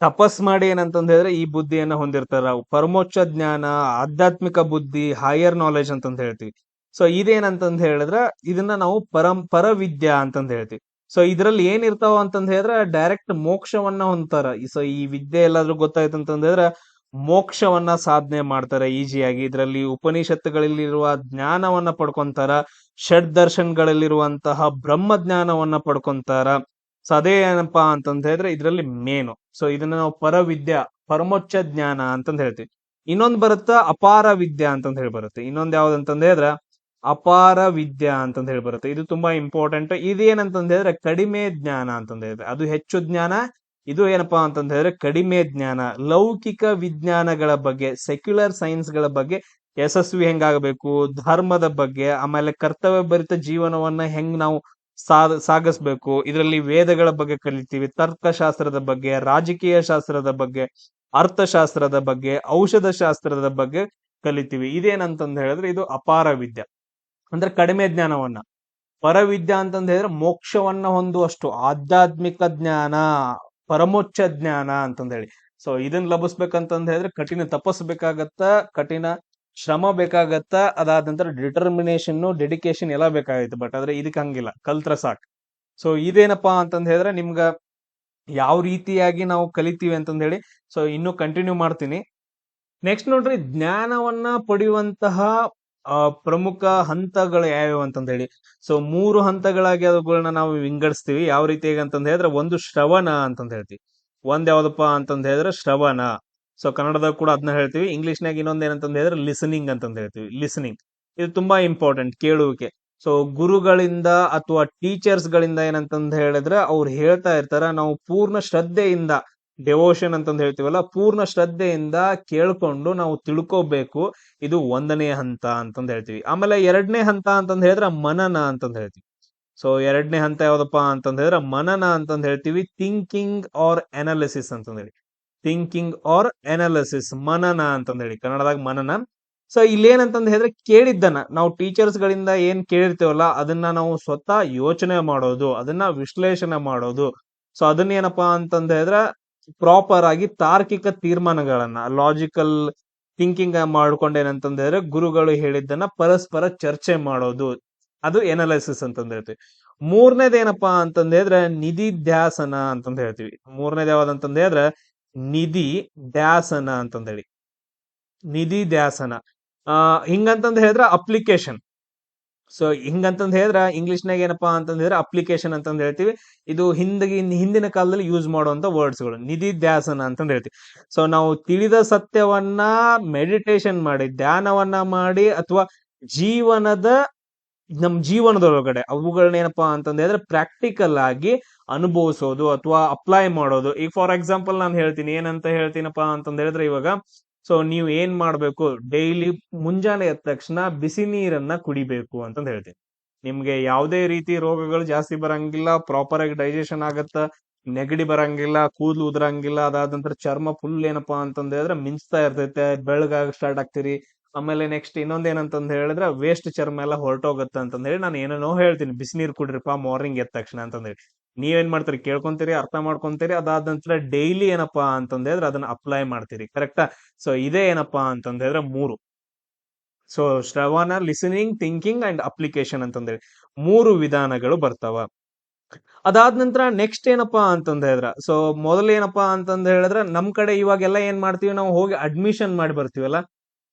ತಪಸ್ ಮಾಡಿ ಏನಂತಂದ್ ಹೇಳಿದ್ರೆ ಈ ಬುದ್ಧಿಯನ್ನ ಹೊಂದಿರ್ತಾರ ಪರಮೋಚ್ಚ ಜ್ಞಾನ, ಆಧ್ಯಾತ್ಮಿಕ ಬುದ್ಧಿ ಹೈಯರ್ ನಾಲೆಜ್ ಅಂತಂದ್ ಹೇಳ್ತೀವಿ. ಸೊ ಇದೇನಂತಂದ್ ಹೇಳಿದ್ರೆ, ಇದನ್ನ ನಾವು ಪರಂ, ಪರವಿದ್ಯಾ ಅಂತಂದ್ ಹೇಳ್ತೀವಿ. ಸೊ ಇದ್ರಲ್ಲಿ ಏನಿರ್ತಾವ ಅಂತಂದ್ ಹೇಳಿದ್ರೆ ಡೈರೆಕ್ಟ್ ಮೋಕ್ಷವನ್ನ ಹೊಂದ್ತಾರ. ಸೊ ಈ ವಿದ್ಯೆ ಎಲ್ಲಾದ್ರೂ ಗೊತ್ತಾಯ್ತು ಅಂತಂದ್ ಮೋಕ್ಷವನ್ನ ಸಾಧನೆ ಮಾಡ್ತಾರೆ ಈಜಿಯಾಗಿ. ಇದರಲ್ಲಿ ಉಪನಿಷತ್ತುಗಳಲ್ಲಿರುವ ಜ್ಞಾನವನ್ನ ಪಡ್ಕೊಂತಾರ, ಷಡ್ ದರ್ಶನ್ಗಳಲ್ಲಿರುವಂತಹ ಬ್ರಹ್ಮ ಜ್ಞಾನವನ್ನ ಪಡ್ಕೊಂತಾರ. ಸೊ ಅದೇ ಏನಪ್ಪಾ ಅಂತಂದ ಹೇಳಿದ್ರೆ ಇದರಲ್ಲಿ ಮೇನು. ಸೊ ಇದನ್ನ ನಾವು ಪರವಿದ್ಯಾ, ಪರಮೋಚ್ಚ ಜ್ಞಾನ ಅಂತಂದ್ ಹೇಳ್ತೀವಿ. ಇನ್ನೊಂದ್ ಬರುತ್ತ ಅಪಾರ ವಿದ್ಯಾ ಅಂತಂದ್ ಹೇಳಿ ಬರುತ್ತೆ. ಇನ್ನೊಂದ್ ಯಾವ್ದಂತಂದ ಹೇಳಿದ್ರೆ ಅಪಾರ ವಿದ್ಯಾ ಅಂತಂದ್ ಹೇಳಿ ಬರುತ್ತೆ. ಇದು ತುಂಬಾ ಇಂಪಾರ್ಟೆಂಟ್ ಇದೇನಂತಂದ ಹೇಳಿದ್ರೆ ಕಡಿಮೆ ಜ್ಞಾನ ಅಂತಂದ ಹೇಳಿದ್ರೆ. ಅದು ಹೆಚ್ಚು ಜ್ಞಾನ ಇದು ಏನಪ್ಪಾ ಅಂತಂದ ಹೇಳಿದ್ರೆ ಕಡಿಮೆ ಜ್ಞಾನ, ಲೌಕಿಕ ವಿಜ್ಞಾನಗಳ ಬಗ್ಗೆ ಸೆಕ್ಯುಲರ್ ಸೈನ್ಸ್ಗಳ ಬಗ್ಗೆ ಯಶಸ್ವಿ ಹೆಂಗಾಗಬೇಕು, ಧರ್ಮದ ಬಗ್ಗೆ, ಆಮೇಲೆ ಕರ್ತವ್ಯ ಭರಿತ ಜೀವನವನ್ನ ಹೆಂಗ್ ನಾವು ಸಾಗಿಸ್ಬೇಕು, ಇದರಲ್ಲಿ ವೇದಗಳ ಬಗ್ಗೆ ಕಲಿತೀವಿ, ತರ್ಕಶಾಸ್ತ್ರದ ಬಗ್ಗೆ, ರಾಜಕೀಯ ಶಾಸ್ತ್ರದ ಬಗ್ಗೆ, ಅರ್ಥಶಾಸ್ತ್ರದ ಬಗ್ಗೆ ಔಷಧ ಶಾಸ್ತ್ರದ ಬಗ್ಗೆ ಕಲಿತೀವಿ. ಇದೇನಂತಂದ ಹೇಳಿದ್ರೆ ಇದು ಅಪಾರ ವಿದ್ಯೆ. ಅಂದ್ರೆ ಕಡಿಮೆ ಜ್ಞಾನವನ್ನ. ಪರವಿದ್ಯಾ ಅಂತಂದ ಹೇಳಿದ್ರೆ ಮೋಕ್ಷವನ್ನ ಹೊಂದುವಷ್ಟು ಆಧ್ಯಾತ್ಮಿಕ ಜ್ಞಾನ. ಪರಮೋಚ್ಚ ಜ್ಞಾನ ಅಂತಂದೇಳಿ. ಸೊ ಇದನ್ನ ಲಭಿಸ್ಬೇಕಂತಂದ್ ಹೇಳಿದ್ರೆ ಕಠಿಣ ತಪಸ್ ಬೇಕಾಗತ್ತ ಕಠಿಣ ಶ್ರಮ ಬೇಕಾಗತ್ತ, ಅದಾದ ನಂತರ ಡಿಟರ್ಮಿನೇಷನ್ ಡೆಡಿಕೇಶನ್ ಎಲ್ಲ ಬೇಕಾಗಿತ್ತು ಬಟ್ ಆದ್ರೆ ಇದಕ್ ಹಂಗಿಲ್ಲ. ಕಲ್ತ್ರ ಸಾಕ್. ಸೊ ಇದೇನಪ್ಪಾ ಅಂತಂದ ಹೇಳಿದ್ರೆ ನಿಮ್ಗ ಯಾವ ರೀತಿಯಾಗಿ ನಾವು ಕಲಿತೀವಿ ಅಂತಂದ ಹೇಳಿ. ಸೊ ಇನ್ನು ಕಂಟಿನ್ಯೂ ಮಾಡ್ತೀನಿ. ನೆಕ್ಸ್ಟ್ ನೋಡ್ರಿ, ಜ್ಞಾನವನ್ನ ಪಡೆಯುವಂತಹ ಪ್ರಮುಖ ಹಂತಗಳು ಯಾವ್ಯಾವ ಅಂತಂದ ಹೇಳಿ ಸೊ ಮೂರು ಹಂತಗಳಾಗಿ ಅವುಗಳನ್ನ ನಾವು ವಿಂಗಡಿಸ್ತೀವಿ. ಯಾವ ರೀತಿಯಾಗಿ ಅಂತಂದ ಹೇಳಿದ್ರೆ, ಒಂದು ಶ್ರವಣ ಅಂತಂದ ಹೇಳ್ತೀವಿ. ಒಂದ್ ಯಾವ್ದಪ್ಪ ಅಂತಂದ ಹೇಳಿದ್ರೆ ಶ್ರವಣ. ಸೊ ಕನ್ನಡದಾಗ ಕೂಡ ಅದನ್ನ ಹೇಳ್ತೀವಿ. ಇಂಗ್ಲಿಷ್ನಾಗ ಇನ್ನೊಂದ್ ಏನಂತಂದ ಹೇಳಿದ್ರೆ ಲಿಸನಿಂಗ್ ಅಂತಂದ ಹೇಳ್ತೀವಿ. ಲಿಸನಿಂಗ್ ಇದು ತುಂಬಾ ಇಂಪಾರ್ಟೆಂಟ್ ಕೇಳುವಿಕೆ. ಸೊ ಗುರುಗಳಿಂದ ಅಥವಾ ಟೀಚರ್ಸ್ ಗಳಿಂದ ಏನಂತಂದ ಹೇಳಿದ್ರೆ ಅವ್ರು ಹೇಳ್ತಾ ಇರ್ತಾರ, ನಾವು ಪೂರ್ಣ ಶ್ರದ್ಧೆಯಿಂದ ಡೆವೋಷನ್ ಅಂತಂದು ಹೇಳ್ತೀವಲ್ಲ, ಪೂರ್ಣ ಶ್ರದ್ಧೆಯಿಂದ ಕೇಳ್ಕೊಂಡು ನಾವು ತಿಳ್ಕೋಬೇಕು, ಇದು ಒಂದನೇ ಹಂತ ಅಂತಂದು ಹೇಳ್ತೀವಿ. ಆಮೇಲೆ ಎರಡನೇ ಹಂತ ಅಂತಂದು ಹೇಳಿದ್ರೆ ಮನನ ಅಂತಂದು ಹೇಳ್ತೀವಿ. ಸೊ ಎರಡನೇ ಹಂತ ಯಾವ್ದಪ್ಪ ಅಂತಂದು ಹೇಳಿದ್ರೆ ಮನನ ಅಂತಂದು ಹೇಳ್ತೀವಿ ಥಿಂಕಿಂಗ್ ಆರ್ ಅನಾಲಿಸಿಸ್ ಅಂತಂದು ಹೇಳಿ. ಥಿಂಕಿಂಗ್ ಆರ್ ಅನಾಲಿಸಿಸ್ ಮನನ ಅಂತಂದು ಹೇಳಿ, ಕನ್ನಡದಾಗ ಮನನ. ಸೊ ಇಲ್ಲೇನಂತಂದು ಹೇಳಿದ್ರೆ ಕೇಳಿದ್ದನ್ನ, ನಾವು ಟೀಚರ್ಸ್ ಗಳಿಂದ ಏನ್ ಕೇಳಿರ್ತೇವಲ್ಲ, ಅದನ್ನ ನಾವು ಸ್ವತಃ ಯೋಚನೆ ಮಾಡೋದು, ಅದನ್ನ ವಿಶ್ಲೇಷಣೆ ಮಾಡೋದು. ಸೊ ಅದನ್ನ ಏನಪ್ಪಾ ಅಂತಂದ ಹೇಳಿದ್ರೆ ಪ್ರಾಪರ್ ಆಗಿ ತಾರ್ಕಿಕ ತೀರ್ಮಾನಗಳನ್ನ ಲಾಜಿಕಲ್ ಥಿಂಕಿಂಗ್ ಮಾಡ್ಕೊಂಡು ಏನಂತಂದ್ರೆ ಗುರುಗಳು ಹೇಳಿದ್ದನ್ನ ಪರಸ್ಪರ ಚರ್ಚೆ ಮಾಡೋದು. ಅದು ಎನಾಲಿಸಿಸ್ ಅಂತಂದ ಹೇಳ್ತೀವಿ. ಮೂರನೇದ ಏನಪ್ಪಾ ಅಂತಂದ್ರೆ ನಿಧಿ ಧ್ಯಾಸನ ಅಂತಂದ ಹೇಳ್ತೀವಿ. ಮೂರನೇದ ಯಾವ್ದಂತಂದ ಹೇಳಿದ್ರೆ ನಿಧಿ ಧ್ಯಾಸನ ಅಂತಂದೇಳಿ ನಿಧಿ ಧ್ಯಾಸನ. ಆ, ಹಿಂಗಂತಂದ ಹೇಳಿದ್ರೆ ಅಪ್ಲಿಕೇಶನ್ ಸೊ ಹಿಂಗಂತಂದ್ ಹೇಳಿದ್ರ ಇಂಗ್ಲಿಷ್ನಾಗ ಏನಪ್ಪಾ ಅಂತಂದ್ ಹೇಳಿದ್ರೆ ಅಪ್ಲಿಕೇಶನ್ ಅಂತಂದ್ ಹೇಳ್ತೀವಿ. ಇದು ಹಿಂದಿ ಹಿಂದಿನ ಕಾಲದಲ್ಲಿ ಯೂಸ್ ಮಾಡುವಂತ ವರ್ಡ್ಸ್ಗಳು ನಿಧಿ ಧ್ಯಾಸನ ಅಂತಂದ್ ಹೇಳ್ತೀವಿ. ಸೊ ನಾವು ತಿಳಿದ ಸತ್ಯವನ್ನ ಮೆಡಿಟೇಷನ್ ಮಾಡಿ, ಧ್ಯಾನವನ್ನ ಮಾಡಿ, ಅಥವಾ ಜೀವನದ, ನಮ್ ಜೀವನದೊಳಗಡೆ ಅವುಗಳನ್ನ ಏನಪ್ಪಾ ಅಂತಂದ್ ಹೇಳಿದ್ರೆ ಪ್ರಾಕ್ಟಿಕಲ್ ಆಗಿ ಅನುಭವಿಸೋದು ಅಥವಾ ಅಪ್ಲೈ ಮಾಡೋದು. ಈಗ ಫಾರ್ ಎಕ್ಸಾಂಪಲ್ ನಾನು ಹೇಳ್ತೀನಿ, ಏನಂತ ಹೇಳ್ತೀನಪ್ಪಾ ಅಂತಂದ್ ಹೇಳಿದ್ರೆ ಇವಾಗ ಸೊ ನೀವು ಏನ್ ಮಾಡಬೇಕು? ಡೈಲಿ ಮುಂಜಾನೆ ಎದ್ದ ತಕ್ಷಣ ಬಿಸಿ ನೀರನ್ನ ಕುಡಿಬೇಕು ಅಂತಂದು ಹೇಳ್ತೀನಿ. ನಿಮ್ಗೆ ಯಾವುದೇ ರೀತಿ ರೋಗಗಳು ಜಾಸ್ತಿ ಬರಂಗಿಲ್ಲ ಪ್ರಾಪರ್ ಆಗಿ ಡೈಜೆಷನ್ ಆಗತ್ತ, ನೆಗಡಿ ಬರಂಗಿಲ್ಲ, ಕೂದಲು ಉದ್ರಂಗಿಲ್ಲ, ಅದಾದ ನಂತರ ಚರ್ಮ ಫುಲ್ ಏನಪ್ಪಾ ಅಂತಂದ ಹೇಳಿದ್ರೆ ಮಿಂಚ್ತಾ ಇರ್ತೈತೆ, ಬೆಳಗಾಗ ಸ್ಟಾರ್ಟ್ ಆಗ್ತೀರಿ. ಆಮೇಲೆ ನೆಕ್ಸ್ಟ್ ಇನ್ನೊಂದೇನಂತಂದು ಹೇಳಿದ್ರೆ ವೇಸ್ಟ್ ಚರ್ಮ ಎಲ್ಲ ಹೊರಟೋಗತ್ತೆ ಅಂತ ಹೇಳಿ ನಾನು ಏನೇನೋ ಹೇಳ್ತೀನಿ. ಬಿಸಿನೀರ್ ಕುಡ್ರಿಪ್ಪ ಮಾರ್ನಿಂಗ್ ಎದ್ದ ತಕ್ಷಣ ಅಂತಂದ್ ಹೇಳಿ. ನೀವೇನ್ ಮಾಡ್ತೀರಿ? ಕೇಳ್ಕೊಂತೀರಿ, ಅರ್ಥ ಮಾಡ್ಕೊಂತೀರಿ, ಅದಾದ ನಂತರ ಡೈಲಿ ಏನಪ್ಪಾ ಅಂತಂದ್ರೆ ಅದನ್ನ ಅಪ್ಲೈ ಮಾಡ್ತೀರಿ ಕರೆಕ್ಟಾ ಸೊ ಇದೇ ಏನಪ್ಪಾ ಅಂತಂದ್ರೆ ಮೂರು. ಸೊ ಶ್ರವಣ ಲಿಸನಿಂಗ್ ಥಿಂಕಿಂಗ್ ಅಂಡ್ ಅಪ್ಲಿಕೇಶನ್ ಅಂತಂದ್ರೆ ಮೂರು ವಿಧಾನಗಳು ಬರ್ತಾವ. ಅದಾದ ನಂತರ ನೆಕ್ಸ್ಟ್ ಏನಪ್ಪಾ ಅಂತಂದ ಹೇಳಿದ್ರ ಸೊ ಮೊದಲ ಏನಪ್ಪಾ ಅಂತಂದ ಹೇಳಿದ್ರೆ ನಮ್ ಕಡೆ ಇವಾಗೆಲ್ಲ ಏನ್ ಮಾಡ್ತೀವಿ? ನಾವು ಹೋಗಿ ಅಡ್ಮಿಷನ್ ಮಾಡಿ ಬರ್ತೀವಲ್ಲ?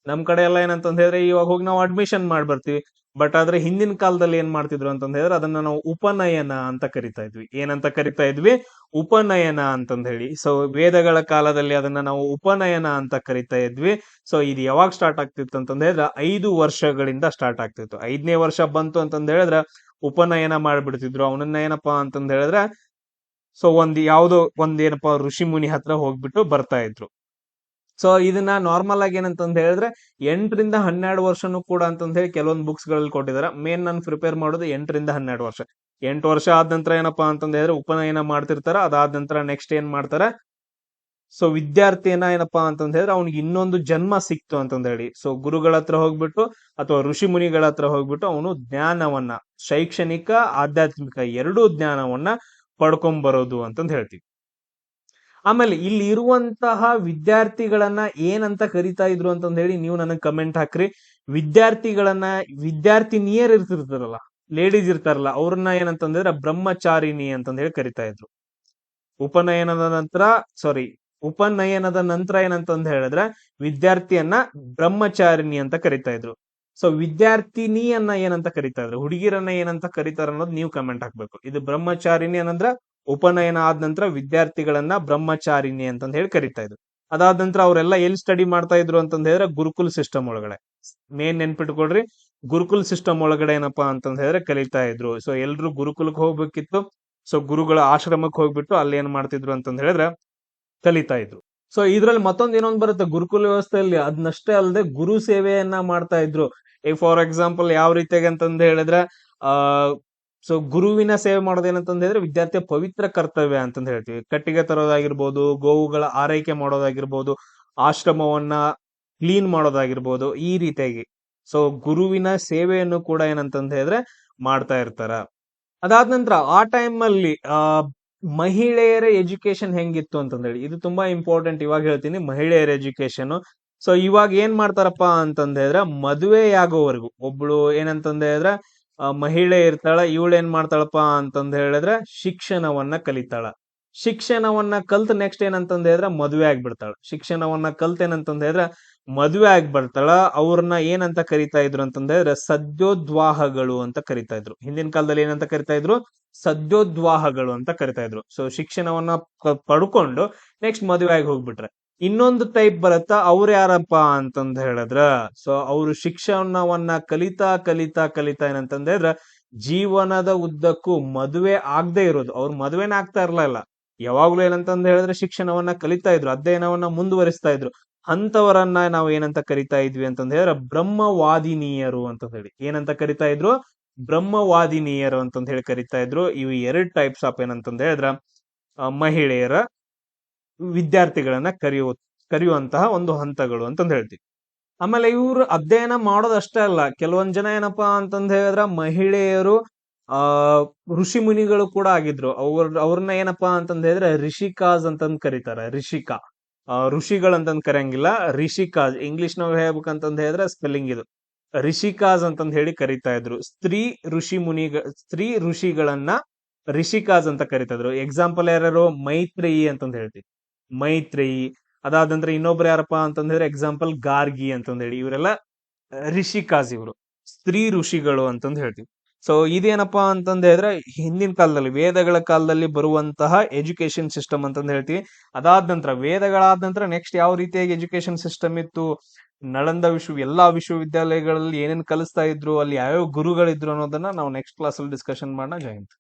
ನಮ್ ಕಡೆ ಎಲ್ಲ ಏನಂತಂದ ಹೇಳಿದ್ರೆ ಇವಾಗ ಹೋಗಿ ನಾವು ಅಡ್ಮಿಷನ್ ಮಾಡಿ ಬರ್ತೀವಿ. ಬಟ್ ಆದ್ರೆ ಹಿಂದಿನ ಕಾಲದಲ್ಲಿ ಏನ್ ಮಾಡ್ತಿದ್ರು ಅಂತಂದ ಹೇಳಿದ್ರೆ ಅದನ್ನ ನಾವು ಉಪನಯನ ಅಂತ ಕರಿತಾ ಇದ್ವಿ. ಏನಂತ ಕರಿತಾ ಇದ್ವಿ? ಉಪನಯನ ಅಂತಂದ ಹೇಳಿ. ಸೊ ವೇದಗಳ ಕಾಲದಲ್ಲಿ ಅದನ್ನ ನಾವು ಉಪನಯನ ಅಂತ ಕರಿತಾ ಇದ್ವಿ. ಸೊ ಇದು ಯಾವಾಗ ಸ್ಟಾರ್ಟ್ ಆಗ್ತಿತ್ತು ಅಂತಂದ ಹೇಳಿದ್ರೆ ಐದು ವರ್ಷಗಳಿಂದ ಸ್ಟಾರ್ಟ್ ಆಗ್ತಿತ್ತು. ಐದನೇ ವರ್ಷ ಬಂತು ಅಂತಂದ ಹೇಳಿದ್ರೆ ಉಪನಯನ ಮಾಡ್ಬಿಡ್ತಿದ್ರು. ಅವನನ್ನ ಏನಪ್ಪಾ ಅಂತಂದ ಹೇಳಿದ್ರೆ ಸೊ ಒಂದ್ ಯಾವ್ದೋ ಒಂದ್ ಋಷಿ ಮುನಿ ಹತ್ರ ಹೋಗ್ಬಿಟ್ಟು ಬರ್ತಾ ಇದ್ರು. ಸೊ ಇದನ್ನ ನಾರ್ಮಲ್ ಆಗಿ ಏನಂತಂದ್ ಹೇಳಿದ್ರೆ, ಎಂಟರಿಂದ ಹನ್ನೆರಡು ವರ್ಷನು ಕೂಡ ಅಂತಂದ್ ಹೇಳಿ ಕೆಲವೊಂದು ಬುಕ್ಸ್ಗಳಲ್ಲಿ ಕೊಟ್ಟಿದ್ದಾರೆ ಮೇನ್ ನಾನು ಪ್ರಿಪೇರ್ ಮಾಡೋದು ಎಂಟರಿಂದ ಹನ್ನೆರಡು ವರ್ಷ. ಎಂಟು ವರ್ಷ ಆದ ನಂತರ ಏನಪ್ಪಾ ಅಂತಂದ್ ಹೇಳಿದ್ರೆ ಉಪನಯನ ಮಾಡ್ತಿರ್ತಾರ. ಅದಾದ ನಂತರ ನೆಕ್ಸ್ಟ್ ಏನ್ ಮಾಡ್ತಾರೆ? ಸೊ ವಿದ್ಯಾರ್ಥಿಯನ್ನ ಏನಪ್ಪಾ ಅಂತಂದ್ ಹೇಳಿದ್ರೆ ಅವ್ನಿಗೆ ಇನ್ನೊಂದು ಜನ್ಮ ಸಿಕ್ತು ಅಂತಂದ ಹೇಳಿ. ಸೊ ಗುರುಗಳ ಹತ್ರ ಹೋಗ್ಬಿಟ್ಟು ಅಥವಾ ಋಷಿ ಮುನಿಗಳ ಹತ್ರ ಹೋಗ್ಬಿಟ್ಟು ಅವನು ಜ್ಞಾನವನ್ನ, ಶೈಕ್ಷಣಿಕ, ಆಧ್ಯಾತ್ಮಿಕ ಎರಡೂ ಜ್ಞಾನವನ್ನ ಪಡ್ಕೊಂಡ್ ಬರೋದು ಅಂತಂದ್ ಹೇಳ್ತೀವಿ. ಆಮೇಲೆ ಇಲ್ಲಿ ಇರುವಂತಹ ವಿದ್ಯಾರ್ಥಿಗಳನ್ನ ಏನಂತ ಕರಿತಾ ಇದ್ರು ಅಂತಂದ ಹೇಳಿ ನೀವು ನನಗೆ ಕಮೆಂಟ್ ಹಾಕ್ರಿ. ವಿದ್ಯಾರ್ಥಿಗಳನ್ನ, ವಿದ್ಯಾರ್ಥಿನಿಯರ್ ಇರ್ತಿರ್ತಾರಲ್ಲ ಲೇಡೀಸ್ ಇರ್ತಾರಲ್ಲ, ಅವ್ರನ್ನ ಏನಂತಂದ್ರೆ ಬ್ರಹ್ಮಚಾರಿಣಿ ಅಂತಂದ ಹೇಳಿ ಕರಿತಾ ಇದ್ರು. ಉಪನಯನದ ನಂತರ ಸಾರಿ ಉಪನಯನದ ನಂತರ ಏನಂತಂದ ಹೇಳಿದ್ರೆ ವಿದ್ಯಾರ್ಥಿಯನ್ನ ಬ್ರಹ್ಮಚಾರಿಣಿ ಅಂತ ಕರಿತಾ ಇದ್ರು. ಸೊ ವಿದ್ಯಾರ್ಥಿನಿಯನ್ನ ಏನಂತ ಕರಿತಾ ಇದ್ರು? ಹುಡುಗಿರನ್ನ ಏನಂತ ಕರಿತಾರ ಅನ್ನೋದು ನೀವು ಕಮೆಂಟ್ ಹಾಕ್ಬೇಕು. ಇದು ಬ್ರಹ್ಮಚಾರಿಣಿ ಏನಂದ್ರ ಉಪನಯನ ಆದ ನಂತರ ವಿದ್ಯಾರ್ಥಿಗಳನ್ನ ಬ್ರಹ್ಮಚಾರಿಣಿ ಅಂತಂದ ಹೇಳಿ ಕರಿತಾ ಇದ್ರು. ಅದಾದ ನಂತರ ಅವರೆಲ್ಲ ಎಲ್ಲಿ ಸ್ಟಡಿ ಮಾಡ್ತಾ ಇದ್ರು ಅಂತಂದ ಹೇಳಿದ್ರೆ ಗುರುಕುಲ್ ಸಿಸ್ಟಮ್ ಒಳಗಡೆ. ಮೇನ್ ನೆನ್ಪಿಟ್ಕೊಳ್ರಿ, ಗುರುಕುಲ್ ಸಿಸ್ಟಮ್ ಒಳಗಡೆ ಏನಪ್ಪಾ ಅಂತಂದ ಹೇಳಿದ್ರೆ ಕಲಿತಾ ಇದ್ರು. ಸೊ ಎಲ್ರು ಗುರುಕುಲಕ್ಕೆ ಹೋಗ್ಬೇಕಿತ್ತು. ಸೊ ಗುರುಗಳ ಆಶ್ರಮಕ್ಕೆ ಹೋಗ್ಬಿಟ್ಟು ಅಲ್ಲಿ ಏನ್ ಮಾಡ್ತಿದ್ರು ಅಂತಂದ ಹೇಳಿದ್ರೆ ಕಲಿತಾ ಇದ್ರು. ಸೊ ಇದ್ರಲ್ಲಿ ಮತ್ತೊಂದ್ ಏನೊಂದ್ ಬರುತ್ತೆ. ಗುರುಕುಲ ವ್ಯವಸ್ಥೆಯಲ್ಲಿ ಅದನ್ನಷ್ಟೇ ಅಲ್ಲದೆ ಗುರು ಸೇವೆಯನ್ನ ಮಾಡ್ತಾ ಇದ್ರು. ಈ ಫಾರ್ ಎಕ್ಸಾಂಪಲ್ ಯಾವ ರೀತಿಯಾಗಿ ಅಂತಂದ ಹೇಳಿದ್ರೆ, ಆ ಸೊ ಗುರುವಿನ ಸೇವೆ ಮಾಡೋದೇನಂತಂದ್ರೆ ವಿದ್ಯಾರ್ಥಿಯ ಪವಿತ್ರ ಕರ್ತವ್ಯ ಅಂತಂದು ಹೇಳ್ತೀವಿ. ಕಟ್ಟಿಗೆ ತರೋದಾಗಿರ್ಬೋದು ಗೋವುಗಳ ಆರೈಕೆ ಮಾಡೋದಾಗಿರ್ಬೋದು ಆಶ್ರಮವನ್ನ ಕ್ಲೀನ್ ಮಾಡೋದಾಗಿರ್ಬೋದು ಈ ರೀತಿಯಾಗಿ. ಸೊ ಗುರುವಿನ ಸೇವೆಯನ್ನು ಕೂಡ ಏನಂತಂದು ಹೇಳಿದ್ರೆ ಮಾಡ್ತಾ ಇರ್ತಾರ. ಅದಾದ ನಂತರ ಆ ಟೈಮ್ ಅಲ್ಲಿ ಆ ಮಹಿಳೆಯರ ಎಜುಕೇಶನ್ ಹೆಂಗಿತ್ತು ಅಂತಂದೇಳಿ ಇದು ತುಂಬಾ ಇಂಪಾರ್ಟೆಂಟ್ ಇವಾಗ ಹೇಳ್ತೀನಿ ಮಹಿಳೆಯರ ಎಜುಕೇಶನ್ ಸೊ ಇವಾಗ ಏನ್ ಮಾಡ್ತಾರಪ್ಪ ಅಂತಂದ್ರೆ ಹೇಳಿದ್ರೆ ಮದುವೆಯಾಗೋವರೆಗೂ ಒಬ್ಳು ಆ, ಮಹಿಳೆ ಇರ್ತಾಳ ಇವಳು ಏನ್ ಮಾಡ್ತಾಳಪ್ಪ ಅಂತಂದ ಹೇಳಿದ್ರೆ ಶಿಕ್ಷಣವನ್ನ ಕಲಿತಾಳ. ಶಿಕ್ಷಣವನ್ನ ಕಲ್ತ್ ನೆಕ್ಸ್ಟ್ ಏನಂತಂದ ಹೇಳಿದ್ರೆ ಮದುವೆ ಆಗ್ಬಿಡ್ತಾಳ. ಶಿಕ್ಷಣವನ್ನ ಕಲ್ತ್ ಏನಂತಂದ ಹೇಳಿದ್ರೆ ಮದುವೆ ಆಗ್ಬಿಡ್ತಾಳ. ಅವ್ರನ್ನ ಏನಂತ ಕರಿತಾ ಇದ್ರು ಅಂತಂದ ಹೇಳಿದ್ರೆ ಸದ್ಯೋದ್ವಾಹಗಳು ಅಂತ ಕರಿತಾ ಇದ್ರು. ಹಿಂದಿನ ಕಾಲದಲ್ಲಿ ಏನಂತ ಕರಿತಾ ಇದ್ರು? ಸದ್ಯೋದ್ವಾಹಗಳು ಅಂತ ಕರಿತಾ ಇದ್ರು. ಸೊ ಶಿಕ್ಷಣವನ್ನ ಪಡ್ಕೊಂಡು ನೆಕ್ಸ್ಟ್ ಮದುವೆ ಆಗಿ ಹೋಗ್ಬಿಟ್ರೆ. ಇನ್ನೊಂದು ಟೈಪ್ ಬರುತ್ತಾ ಅವ್ರ ಯಾರಪ್ಪ ಅಂತಂದ್ ಹೇಳಿದ್ರ. ಸೊ ಅವರು ಶಿಕ್ಷಣವನ್ನ ಕಲಿತಾ ಕಲಿತಾ ಕಲಿತಾ ಏನಂತಂದ ಹೇಳಿದ್ರ, ಜೀವನದ ಉದ್ದಕ್ಕೂ ಮದುವೆ ಆಗದೆ ಇರೋದು. ಅವ್ರು ಮದುವೆನ ಆಗ್ತಾ ಇರ್ಲಿಲ್ಲ. ಯಾವಾಗ್ಲೂ ಏನಂತಂದ್ ಹೇಳಿದ್ರೆ ಶಿಕ್ಷಣವನ್ನ ಕಲಿತಾ ಇದ್ರು, ಅಧ್ಯಯನವನ್ನ ಮುಂದುವರಿಸ್ತಾ ಇದ್ರು. ಅಂತವರನ್ನ ನಾವು ಏನಂತ ಕರಿತಾ ಇದ್ವಿ ಅಂತಂದ ಹೇಳಿದ್ರೆ, ಬ್ರಹ್ಮವಾದಿನೀಯರು ಅಂತ ಹೇಳಿ. ಏನಂತ ಕರಿತಾ ಇದ್ರು? ಬ್ರಹ್ಮವಾದಿನೀಯರು ಅಂತಂದ ಹೇಳಿ ಕರಿತಾ ಇದ್ರು. ಇವು ಎರಡ್ ಟೈಪ್ಸ್ ಆಫ್ ಏನಂತಂದ್ ಹೇಳಿದ್ರ ಮಹಿಳೆಯರ ವಿದ್ಯಾರ್ಥಿಗಳನ್ನ ಕರೆಯುವ ಕರೆಯುವಂತಹ ಒಂದು ಹಂತಗಳು ಅಂತಂದು ಹೇಳ್ತೀವಿ. ಆಮೇಲೆ ಇವರು ಅಧ್ಯಯನ ಮಾಡೋದಷ್ಟೇ ಅಲ್ಲ, ಕೆಲವೊಂದ್ ಜನ ಏನಪ್ಪಾ ಅಂತಂದ್ ಹೇಳಿದ್ರ ಮಹಿಳೆಯರು, ಆ, ಋಷಿ ಮುನಿಗಳು ಕೂಡ ಆಗಿದ್ರು. ಅವ್ರ ಅವ್ರನ್ನ ಏನಪ್ಪಾ ಅಂತಂದ್ ಹೇಳಿದ್ರೆ ರಿಷಿಕಾಜ್ ಅಂತಂದ್ ಕರೀತಾರೆ, ರಿಷಿಕಾ. ಋಷಿಗಳಂತಂದ್ ಕರೆಯಂಗಿಲ್ಲ, ರಿಷಿಕಾಜ್. ಇಂಗ್ಲಿಷ್ ನಾವ್ ಹೇಳ್ಬೇಕಂತಂದ್ ಹೇಳಿದ್ರೆ ಸ್ಪೆಲ್ಲಿಂಗ್ ಇದು. ರಿಷಿಕಾಜ್ ಅಂತಂದ್ ಹೇಳಿ ಕರಿತಾ ಇದ್ರು. ಸ್ತ್ರೀ ಋಷಿ ಮುನಿಗ, ಸ್ತ್ರೀ ಋಷಿಗಳನ್ನ ರಿಷಿಕಾಜ್ ಅಂತ ಕರಿತಾ ಇದ್ರು. ಎಕ್ಸಾಂಪಲ್ ಯಾರು ಮೈತ್ರೇಯಿ ಅಂತಂದ್ ಹೇಳ್ತೀವಿ. ಮೈತ್ರೇಯಿ ಅದಾದ ನಂತರ ಇನ್ನೊಬ್ರು ಯಾರಪ್ಪ ಅಂತಂದ್ರೆ ಎಕ್ಸಾಂಪಲ್ ಗಾರ್ಗಿ ಅಂತಂದ ಹೇಳಿ ಇವರೆಲ್ಲ ರಿಷಿಕಾಸ್ ಇವರು. ಸ್ತ್ರೀ ಋಷಿಗಳು ಅಂತಂದು ಹೇಳ್ತೀವಿ. ಸೊ ಇದೇನಪ್ಪಾ ಅಂತಂದ ಹೇಳಿದ್ರೆ, ಹಿಂದಿನ ಕಾಲದಲ್ಲಿ, ವೇದಗಳ ಕಾಲದಲ್ಲಿ ಬರುವಂತಹ ಎಜುಕೇಶನ್ ಸಿಸ್ಟಮ್ ಅಂತಂದು ಹೇಳ್ತೀವಿ. ಅದಾದ ನಂತರ, ವೇದಗಳಾದ ನಂತರ ನೆಕ್ಸ್ಟ್ ಯಾವ ರೀತಿಯಾಗಿ ಎಜುಕೇಶನ್ ಸಿಸ್ಟಮ್ ಇತ್ತು? ನಳಂದ ವಿಶ್ವ, ಎಲ್ಲಾ ವಿಶ್ವವಿದ್ಯಾಲಯಗಳಲ್ಲಿ ಏನೇನ್ ಕಲಿಸ್ತಾ ಇದ್ರು, ಅಲ್ಲಿ ಯಾವ್ಯಾವ ಗುರುಗಳಿದ್ರು ಅನ್ನೋದನ್ನ ನಾವು ನೆಕ್ಸ್ಟ್ ಕ್ಲಾಸ್ ಅಲ್ಲಿ ಡಿಸ್ಕಷನ್ ಮಾಡೋಣ ಜಯಂತ್